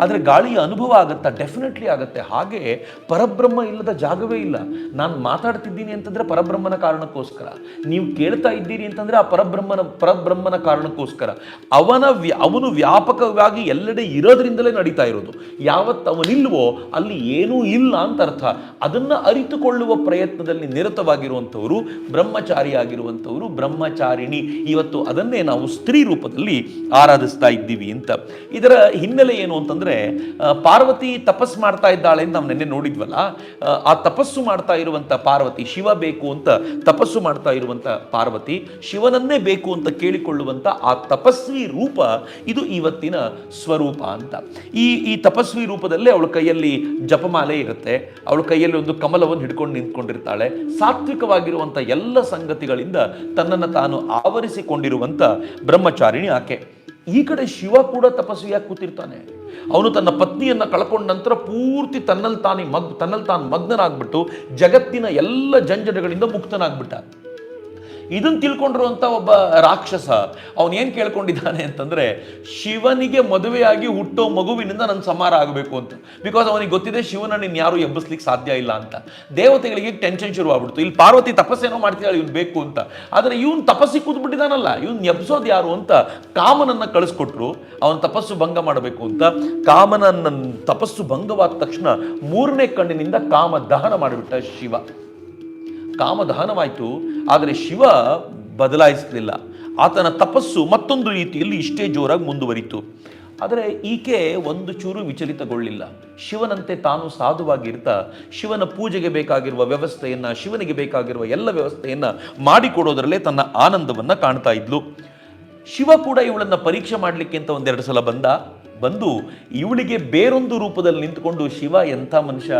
ಆದರೆ ಗಾಳಿಯ ಅನುಭವ ಆಗುತ್ತಾ? ಡೆಫಿನೆಟ್ಲಿ ಆಗುತ್ತೆ. ಹಾಗೆ ಪರಬ್ರಹ್ಮ ಇಲ್ಲದ ಜಾಗವೇ ಇಲ್ಲ. ನಾನು ಮಾತಾಡ್ತಿದ್ದೀನಿ ಅಂತಂದ್ರೆ ಪರಬ್ರಹ್ಮನ ಕಾರಣಕ್ಕೋಸ್ಕರ. ನೀವು ಕೇಳ್ತಾ ಇದ್ದೀರಿ ಅಂತಂದ್ರೆ ಆ ಪರಬ್ರಹ್ಮನ ಪರಬ್ರಹ್ಮನ ಕಾರಣಕ್ಕೋಸ್ಕರ. ಅವನ ಅವನು ವ್ಯಾಪಕವಾಗಿ ಎಲ್ಲೆಡೆ ಇರೋದ್ರಿಂದಲೇ ನಡೀತಾ ಇರೋದು. ಯಾವತ್ತು ಅವನಿಲ್ವೋ ಅಲ್ಲಿ ಏನೂ ಇಲ್ಲ ಅಂತ ಅರ್ಥ. ಅದನ್ನ ಅರಿತುಕೊಳ್ಳುವ ಪ್ರಯತ್ನದಲ್ಲಿ ನಿರತವಾಗಿರುವಂಥವರು, ಬ್ರಹ್ಮಚಾರಿ ಆಗಿರುವಂಥವರು, ಬ್ರಹ್ಮಚಾರಿಣಿ. ಇವತ್ತು ಅದನ್ನೇ ನಾವು ಸ್ತ್ರೀ ರೂಪದಲ್ಲಿ ಆರಾಧಿಸ್ತಾ ಇದ್ದೀವಿ ಅಂತ. ಇದರ ಹಿನ್ನೆಲೆ ಏನು ಅಂತಂದ್ರೆ ಪಾರ್ವತಿ ತಪಸ್ ಮಾಡ್ತಾ ಇದ್ದಾಳೆ ಅಂತ ನಾವು ನಿನ್ನೆ ನೋಡಿದ್ವಲ್ಲ ಆ, ಆ ತಪಸ್ಸು ಮಾಡ್ತಾ ಇರುವಂಥ ಪಾರ್ವತಿ ಶಿವ ಬೇಕು ಅಂತ ತಪಸ್ಸು ಮಾಡ್ತಾ ಇರುವಂಥ ಪಾರ್ವತಿ ಶಿವನನ್ನೇ ಬೇಕು ಅಂತ ಕೇಳಿಕೊಳ್ಳುವಂಥ ಆ ತಪಸ್ವಿ ರೂಪ ಇದು ಇವತ್ತಿನ ಸ್ವರೂಪ ಅಂತ. ಈ ಈ ತಪಸ್ವಿ ರೂಪದಲ್ಲೇ ಅವಳ ಕೈಯಲ್ಲಿ ಜಪಮಾಲೆ ಇರುತ್ತೆ ಅವಳ ಕೈಯಲ್ಲಿ ಒಂದು ಕಮಲವನ್ನು ಹಿಡ್ಕೊಂಡು ನಿಂತ್ಕೊಂಡಿರ್ತಾಳೆ. ಸಾತ್ವಿಕವಾಗಿರುವಂಥ ಎಲ್ಲ ಸಂಗತಿಗಳಿಂದ ತನ್ನನ್ನು ತಾನು ಆವರಿಸಿಕೊಂಡಿರುವಂಥ ಬ್ರಹ್ಮಚಾರಿಣಿ ಆಕೆ. ಈ ಕಡೆ ಶಿವ ಕೂಡ ತಪಸ್ವಿಯಾಗಿ ಕೂತಿರ್ತಾನೆ. ಅವನು ತನ್ನ ಪತ್ನಿಯನ್ನು ಕಳ್ಕೊಂಡ ನಂತರ ಪೂರ್ತಿ ತನ್ನಲ್ಲಿ ತಾನೇ ಮಗ್ ತನ್ನಲ್ಲಿ ತಾನು ಮಗ್ನನಾಗ್ಬಿಟ್ಟು ಜಗತ್ತಿನ ಎಲ್ಲ ಜಂಜಡಗಳಿಂದ ಮುಕ್ತನಾಗ್ಬಿಟ್ಟ. ಇದನ್ನು ತಿಳ್ಕೊಂಡಿರುವಂಥ ಒಬ್ಬ ರಾಕ್ಷಸ ಅವನೇನು ಕೇಳ್ಕೊಂಡಿದ್ದಾನೆ ಅಂತಂದ್ರೆ, ಶಿವನಿಗೆ ಮದುವೆಯಾಗಿ ಹುಟ್ಟೋ ಮಗುವಿನಿಂದ ನನ್ನ ಸಮಾರ ಆಗಬೇಕು ಅಂತ. ಬಿಕಾಸ್ ಅವನಿಗೆ ಗೊತ್ತಿದೆ ಶಿವನ ಯಾರು ಎಬ್ಬಿಸ್ಲಿಕ್ಕೆ ಸಾಧ್ಯ ಇಲ್ಲ ಅಂತ. ದೇವತೆಗಳಿಗೆ ಟೆನ್ಷನ್ ಶುರು ಆಗ್ಬಿಡ್ತು ಇಲ್ಲಿ ಪಾರ್ವತಿ ತಪಸ್ಸೇನೋ ಮಾಡ್ತಿದ್ದಾಳೆ, ಇವ್ನು ಬೇಕು ಅಂತ. ಆದರೆ ಇವನು ತಪಸ್ಸಿಗೆ ಕೂತ್ಬಿಟ್ಟಿದ್ದಾನಲ್ಲ ಇವ್ನು ಎಬ್ಸೋದು ಯಾರು ಅಂತ ಕಾಮನನ್ನ ಕಳಿಸ್ಕೊಟ್ರು, ಅವನ ತಪಸ್ಸು ಭಂಗ ಮಾಡಬೇಕು ಅಂತ. ಕಾಮನನ್ನ ತಪಸ್ಸು ಭಂಗವಾದ ತಕ್ಷಣ ಮೂರನೇ ಕಣ್ಣಿನಿಂದ ಕಾಮ ದಹನ ಮಾಡಿಬಿಟ್ಟ ಶಿವ. ಕಾಮದಹನವಾಯಿತು ಆದರೆ ಶಿವ ಬದಲಾಯಿಸಲಿಲ್ಲ. ಆತನ ತಪಸ್ಸು ಮತ್ತೊಂದು ರೀತಿಯಲ್ಲಿ ಇಷ್ಟೇ ಜೋರಾಗಿ ಮುಂದುವರಿತು. ಆದರೆ ಈಕೆ ಒಂದು ಚೂರು ವಿಚಲಿತಗೊಳ್ಳಿಲ್ಲ. ಶಿವನಂತೆ ತಾನು ಸಾಧುವಾಗಿರ್ತಾ, ಶಿವನ ಪೂಜೆಗೆ ಬೇಕಾಗಿರುವ ವ್ಯವಸ್ಥೆಯನ್ನು, ಶಿವನಿಗೆ ಬೇಕಾಗಿರುವ ಎಲ್ಲ ವ್ಯವಸ್ಥೆಯನ್ನು ಮಾಡಿಕೊಡೋದರಲ್ಲೇ ತನ್ನ ಆನಂದವನ್ನು ಕಾಣ್ತಾ ಇದ್ಲು. ಶಿವ ಕೂಡ ಇವಳನ್ನು ಪರೀಕ್ಷೆ ಮಾಡಲಿಕ್ಕೆ ಅಂತ ಒಂದೆರಡು ಸಲ ಬಂದ. ಬಂದು ಇವಳಿಗೆ ಬೇರೊಂದು ರೂಪದಲ್ಲಿ ನಿಂತ್ಕೊಂಡು ಶಿವ ಎಂಥ ಮನುಷ್ಯ?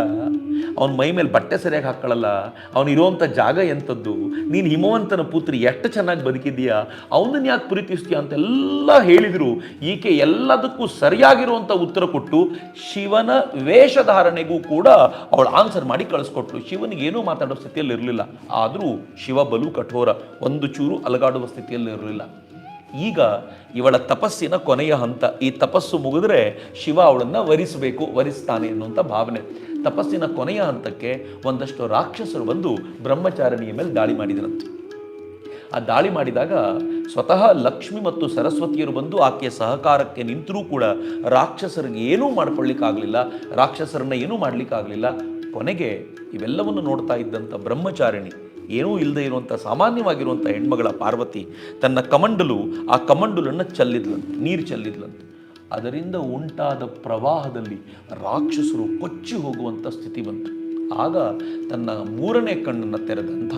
ಅವನ ಮೈ ಮೇಲೆ ಬಟ್ಟೆ ಸರಿಯಾಗಿ ಹಾಕೊಳ್ಳಲ್ಲ ಅವನು ಜಾಗ ಎಂಥದ್ದು? ನೀನು ಹಿಮವಂತನ ಪುತ್ರಿ ಎಷ್ಟು ಚೆನ್ನಾಗಿ ಬದುಕಿದ್ದೀಯಾ? ಅವನನ್ನ ಯಾಕೆ ಪ್ರೀತಿಸ್ತೀಯ ಅಂತೆಲ್ಲ ಹೇಳಿದರು. ಈಕೆ ಎಲ್ಲದಕ್ಕೂ ಸರಿಯಾಗಿರುವಂಥ ಉತ್ತರ ಕೊಟ್ಟು ಶಿವನ ವೇಷಧಾರಣೆಗೂ ಕೂಡ ಅವಳು ಆನ್ಸರ್ ಮಾಡಿ ಕಳಿಸ್ಕೊಟ್ಲು. ಶಿವನಿಗೆ ಏನೂ ಮಾತಾಡೋ ಸ್ಥಿತಿಯಲ್ಲಿ ಇರಲಿಲ್ಲ ಆದರೂ ಶಿವ ಬಲು ಕಠೋರ. ಒಂದು ಚೂರು ಅಲಗಾಡುವ ಸ್ಥಿತಿಯಲ್ಲಿ ಇರಲಿಲ್ಲ ಈಗ ಇವಳ ತಪಸ್ಸಿನ ಕೊನೆಯ ಹಂತ. ಈ ತಪಸ್ಸು ಮುಗಿದ್ರೆ ಶಿವ ಅವಳನ್ನು ವರಿಸಬೇಕು, ವರಿಸ್ತಾನೆ ಅನ್ನುವಂಥ ಭಾವನೆ. ತಪಸ್ಸಿನ ಕೊನೆಯ ಹಂತಕ್ಕೆ ಒಂದಷ್ಟು ರಾಕ್ಷಸರು ಬಂದು ಬ್ರಹ್ಮಚಾರಣಿಯ ಮೇಲೆ ದಾಳಿ ಮಾಡಿದರಂತೆ. ಆ ದಾಳಿ ಮಾಡಿದಾಗ ಸ್ವತಃ ಲಕ್ಷ್ಮಿ ಮತ್ತು ಸರಸ್ವತಿಯರು ಬಂದು ಆಕೆಯ ಸಹಕಾರಕ್ಕೆ ನಿಂತರೂ ಕೂಡ ರಾಕ್ಷಸರಿಗೆ ಏನೂ ಮಾಡ್ಕೊಳ್ಳಿಕ್ಕಾಗಲಿಲ್ಲ, ರಾಕ್ಷಸರನ್ನ ಏನೂ ಮಾಡಲಿಕ್ಕಾಗಲಿಲ್ಲ. ಕೊನೆಗೆ ಇವೆಲ್ಲವನ್ನು ನೋಡ್ತಾ ಇದ್ದಂಥ ಬ್ರಹ್ಮಚಾರಿಣಿ ಏನೂ ಇಲ್ಲದೆ ಇರುವಂಥ ಸಾಮಾನ್ಯವಾಗಿರುವಂಥ ಹೆಣ್ಮಗಳ ಪಾರ್ವತಿ ತನ್ನ ಕಮಂಡಲು, ಆ ಕಮಂಡಲನ್ನು ಚಲ್ಲಿದ್ಲಂತೆ, ನೀರು ಚಲ್ಲಿದ್ಲಂತೆ. ಅದರಿಂದ ಉಂಟಾದ ಪ್ರವಾಹದಲ್ಲಿ ರಾಕ್ಷಸರು ಕೊಚ್ಚಿ ಹೋಗುವಂಥ ಸ್ಥಿತಿ ಬಂತು. ಆಗ ತನ್ನ ಮೂರನೇ ಕಣ್ಣನ್ನು ತೆರೆದಂಥ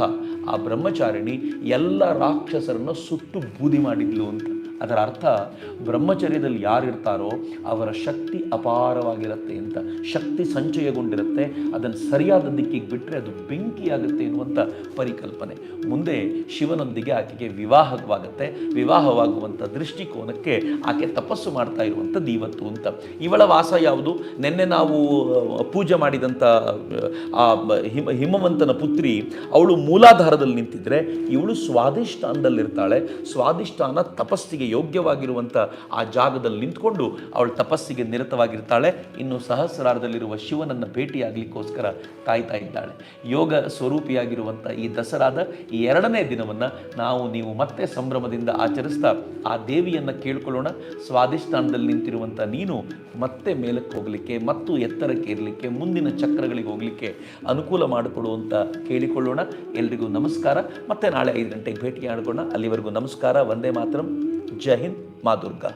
ಆ ಬ್ರಹ್ಮಚಾರಿಣಿ ಎಲ್ಲ ರಾಕ್ಷಸರನ್ನು ಸುಟ್ಟು ಬೂದಿ ಮಾಡಿದ್ಲು ಅಂತ ಅದರ ಅರ್ಥ ಬ್ರಹ್ಮಚರ್ಯದಲ್ಲಿ ಯಾರಿರ್ತಾರೋ ಅವರ ಶಕ್ತಿ ಅಪಾರವಾಗಿರುತ್ತೆ ಅಂತ. ಶಕ್ತಿ ಸಂಚಯಗೊಂಡಿರುತ್ತೆ. ಅದನ್ನು ಸರಿಯಾದ ದಿಕ್ಕಿಗೆ ಬಿಟ್ಟರೆ ಅದು ಬೆಂಕಿಯಾಗುತ್ತೆ ಎನ್ನುವಂಥ ಪರಿಕಲ್ಪನೆ. ಮುಂದೆ ಶಿವನೊಂದಿಗೆ ಆಕೆಗೆ ವಿವಾಹವಾಗುತ್ತೆ. ವಿವಾಹವಾಗುವಂಥ ದೃಷ್ಟಿಕೋನಕ್ಕೆ ಆಕೆ ತಪಸ್ಸು ಮಾಡ್ತಾ ಇರುವಂಥ ಇವತ್ತು ಅಂತ. ಇವಳ ವಾಸ ಯಾವುದು? ನಿನ್ನೆ ನಾವು ಪೂಜೆ ಮಾಡಿದಂಥ, ಆ, ಹಿಮ, ಹಿಮವಂತನ ಪುತ್ರಿ, ಅವಳು ಮೂಲಾಧಾರದಲ್ಲಿ ನಿಂತಿದ್ರೆ ಇವಳು ಸ್ವಾದಿಷ್ಠಾನದಲ್ಲಿರ್ತಾಳೆ ಸ್ವಾದಿಷ್ಠಾನ ತಪಸ್ಸಿಗೆ ಯೋಗ್ಯವಾಗಿರುವಂಥ ಆ ಜಾಗದಲ್ಲಿ ನಿಂತ್ಕೊಂಡು ಅವಳು ತಪಸ್ಸಿಗೆ ನಿರತವಾಗಿರ್ತಾಳೆ. ಇನ್ನು ಸಹಸ್ರಾರದಲ್ಲಿರುವ ಶಿವನನ್ನು ಭೇಟಿಯಾಗಲಿಕ್ಕೋಸ್ಕರ ಕಾಯ್ತಾ ಇದ್ದಾಳೆ. ಯೋಗ ಸ್ವರೂಪಿಯಾಗಿರುವಂಥ ಈ ದಸರಾದ ಈ ಎರಡನೇ ದಿನವನ್ನು ನಾವು ನೀವು ಮತ್ತೆ ಸಂಭ್ರಮದಿಂದ ಆಚರಿಸ್ತಾ ಆ ದೇವಿಯನ್ನು ಕೇಳ್ಕೊಳ್ಳೋಣ. ಸ್ವಾದಿಷ್ಠಾನದಲ್ಲಿ ನಿಂತಿರುವಂಥ ನೀನು ಮತ್ತೆ ಮೇಲಕ್ಕೆ ಹೋಗಲಿಕ್ಕೆ, ಮತ್ತು ಎತ್ತರಕ್ಕೆ ಇರಲಿಕ್ಕೆ, ಮುಂದಿನ ಚಕ್ರಗಳಿಗೆ ಹೋಗಲಿಕ್ಕೆ ಅನುಕೂಲ ಮಾಡಿಕೊಡುವಂತ ಕೇಳಿಕೊಳ್ಳೋಣ. ಎಲ್ರಿಗೂ ನಮಸ್ಕಾರ. ಮತ್ತೆ ನಾಳೆ ಐದು ಗಂಟೆಗೆ ಭೇಟಿ ಆಡ್ಕೊಳ್ಳೋಣ ಅಲ್ಲಿವರೆಗೂ ನಮಸ್ಕಾರ. ವಂದೇ ಮಾತರಂ. ಜೈ ಹಿಂದ್ ಮಾ ದುರ್ಗಾ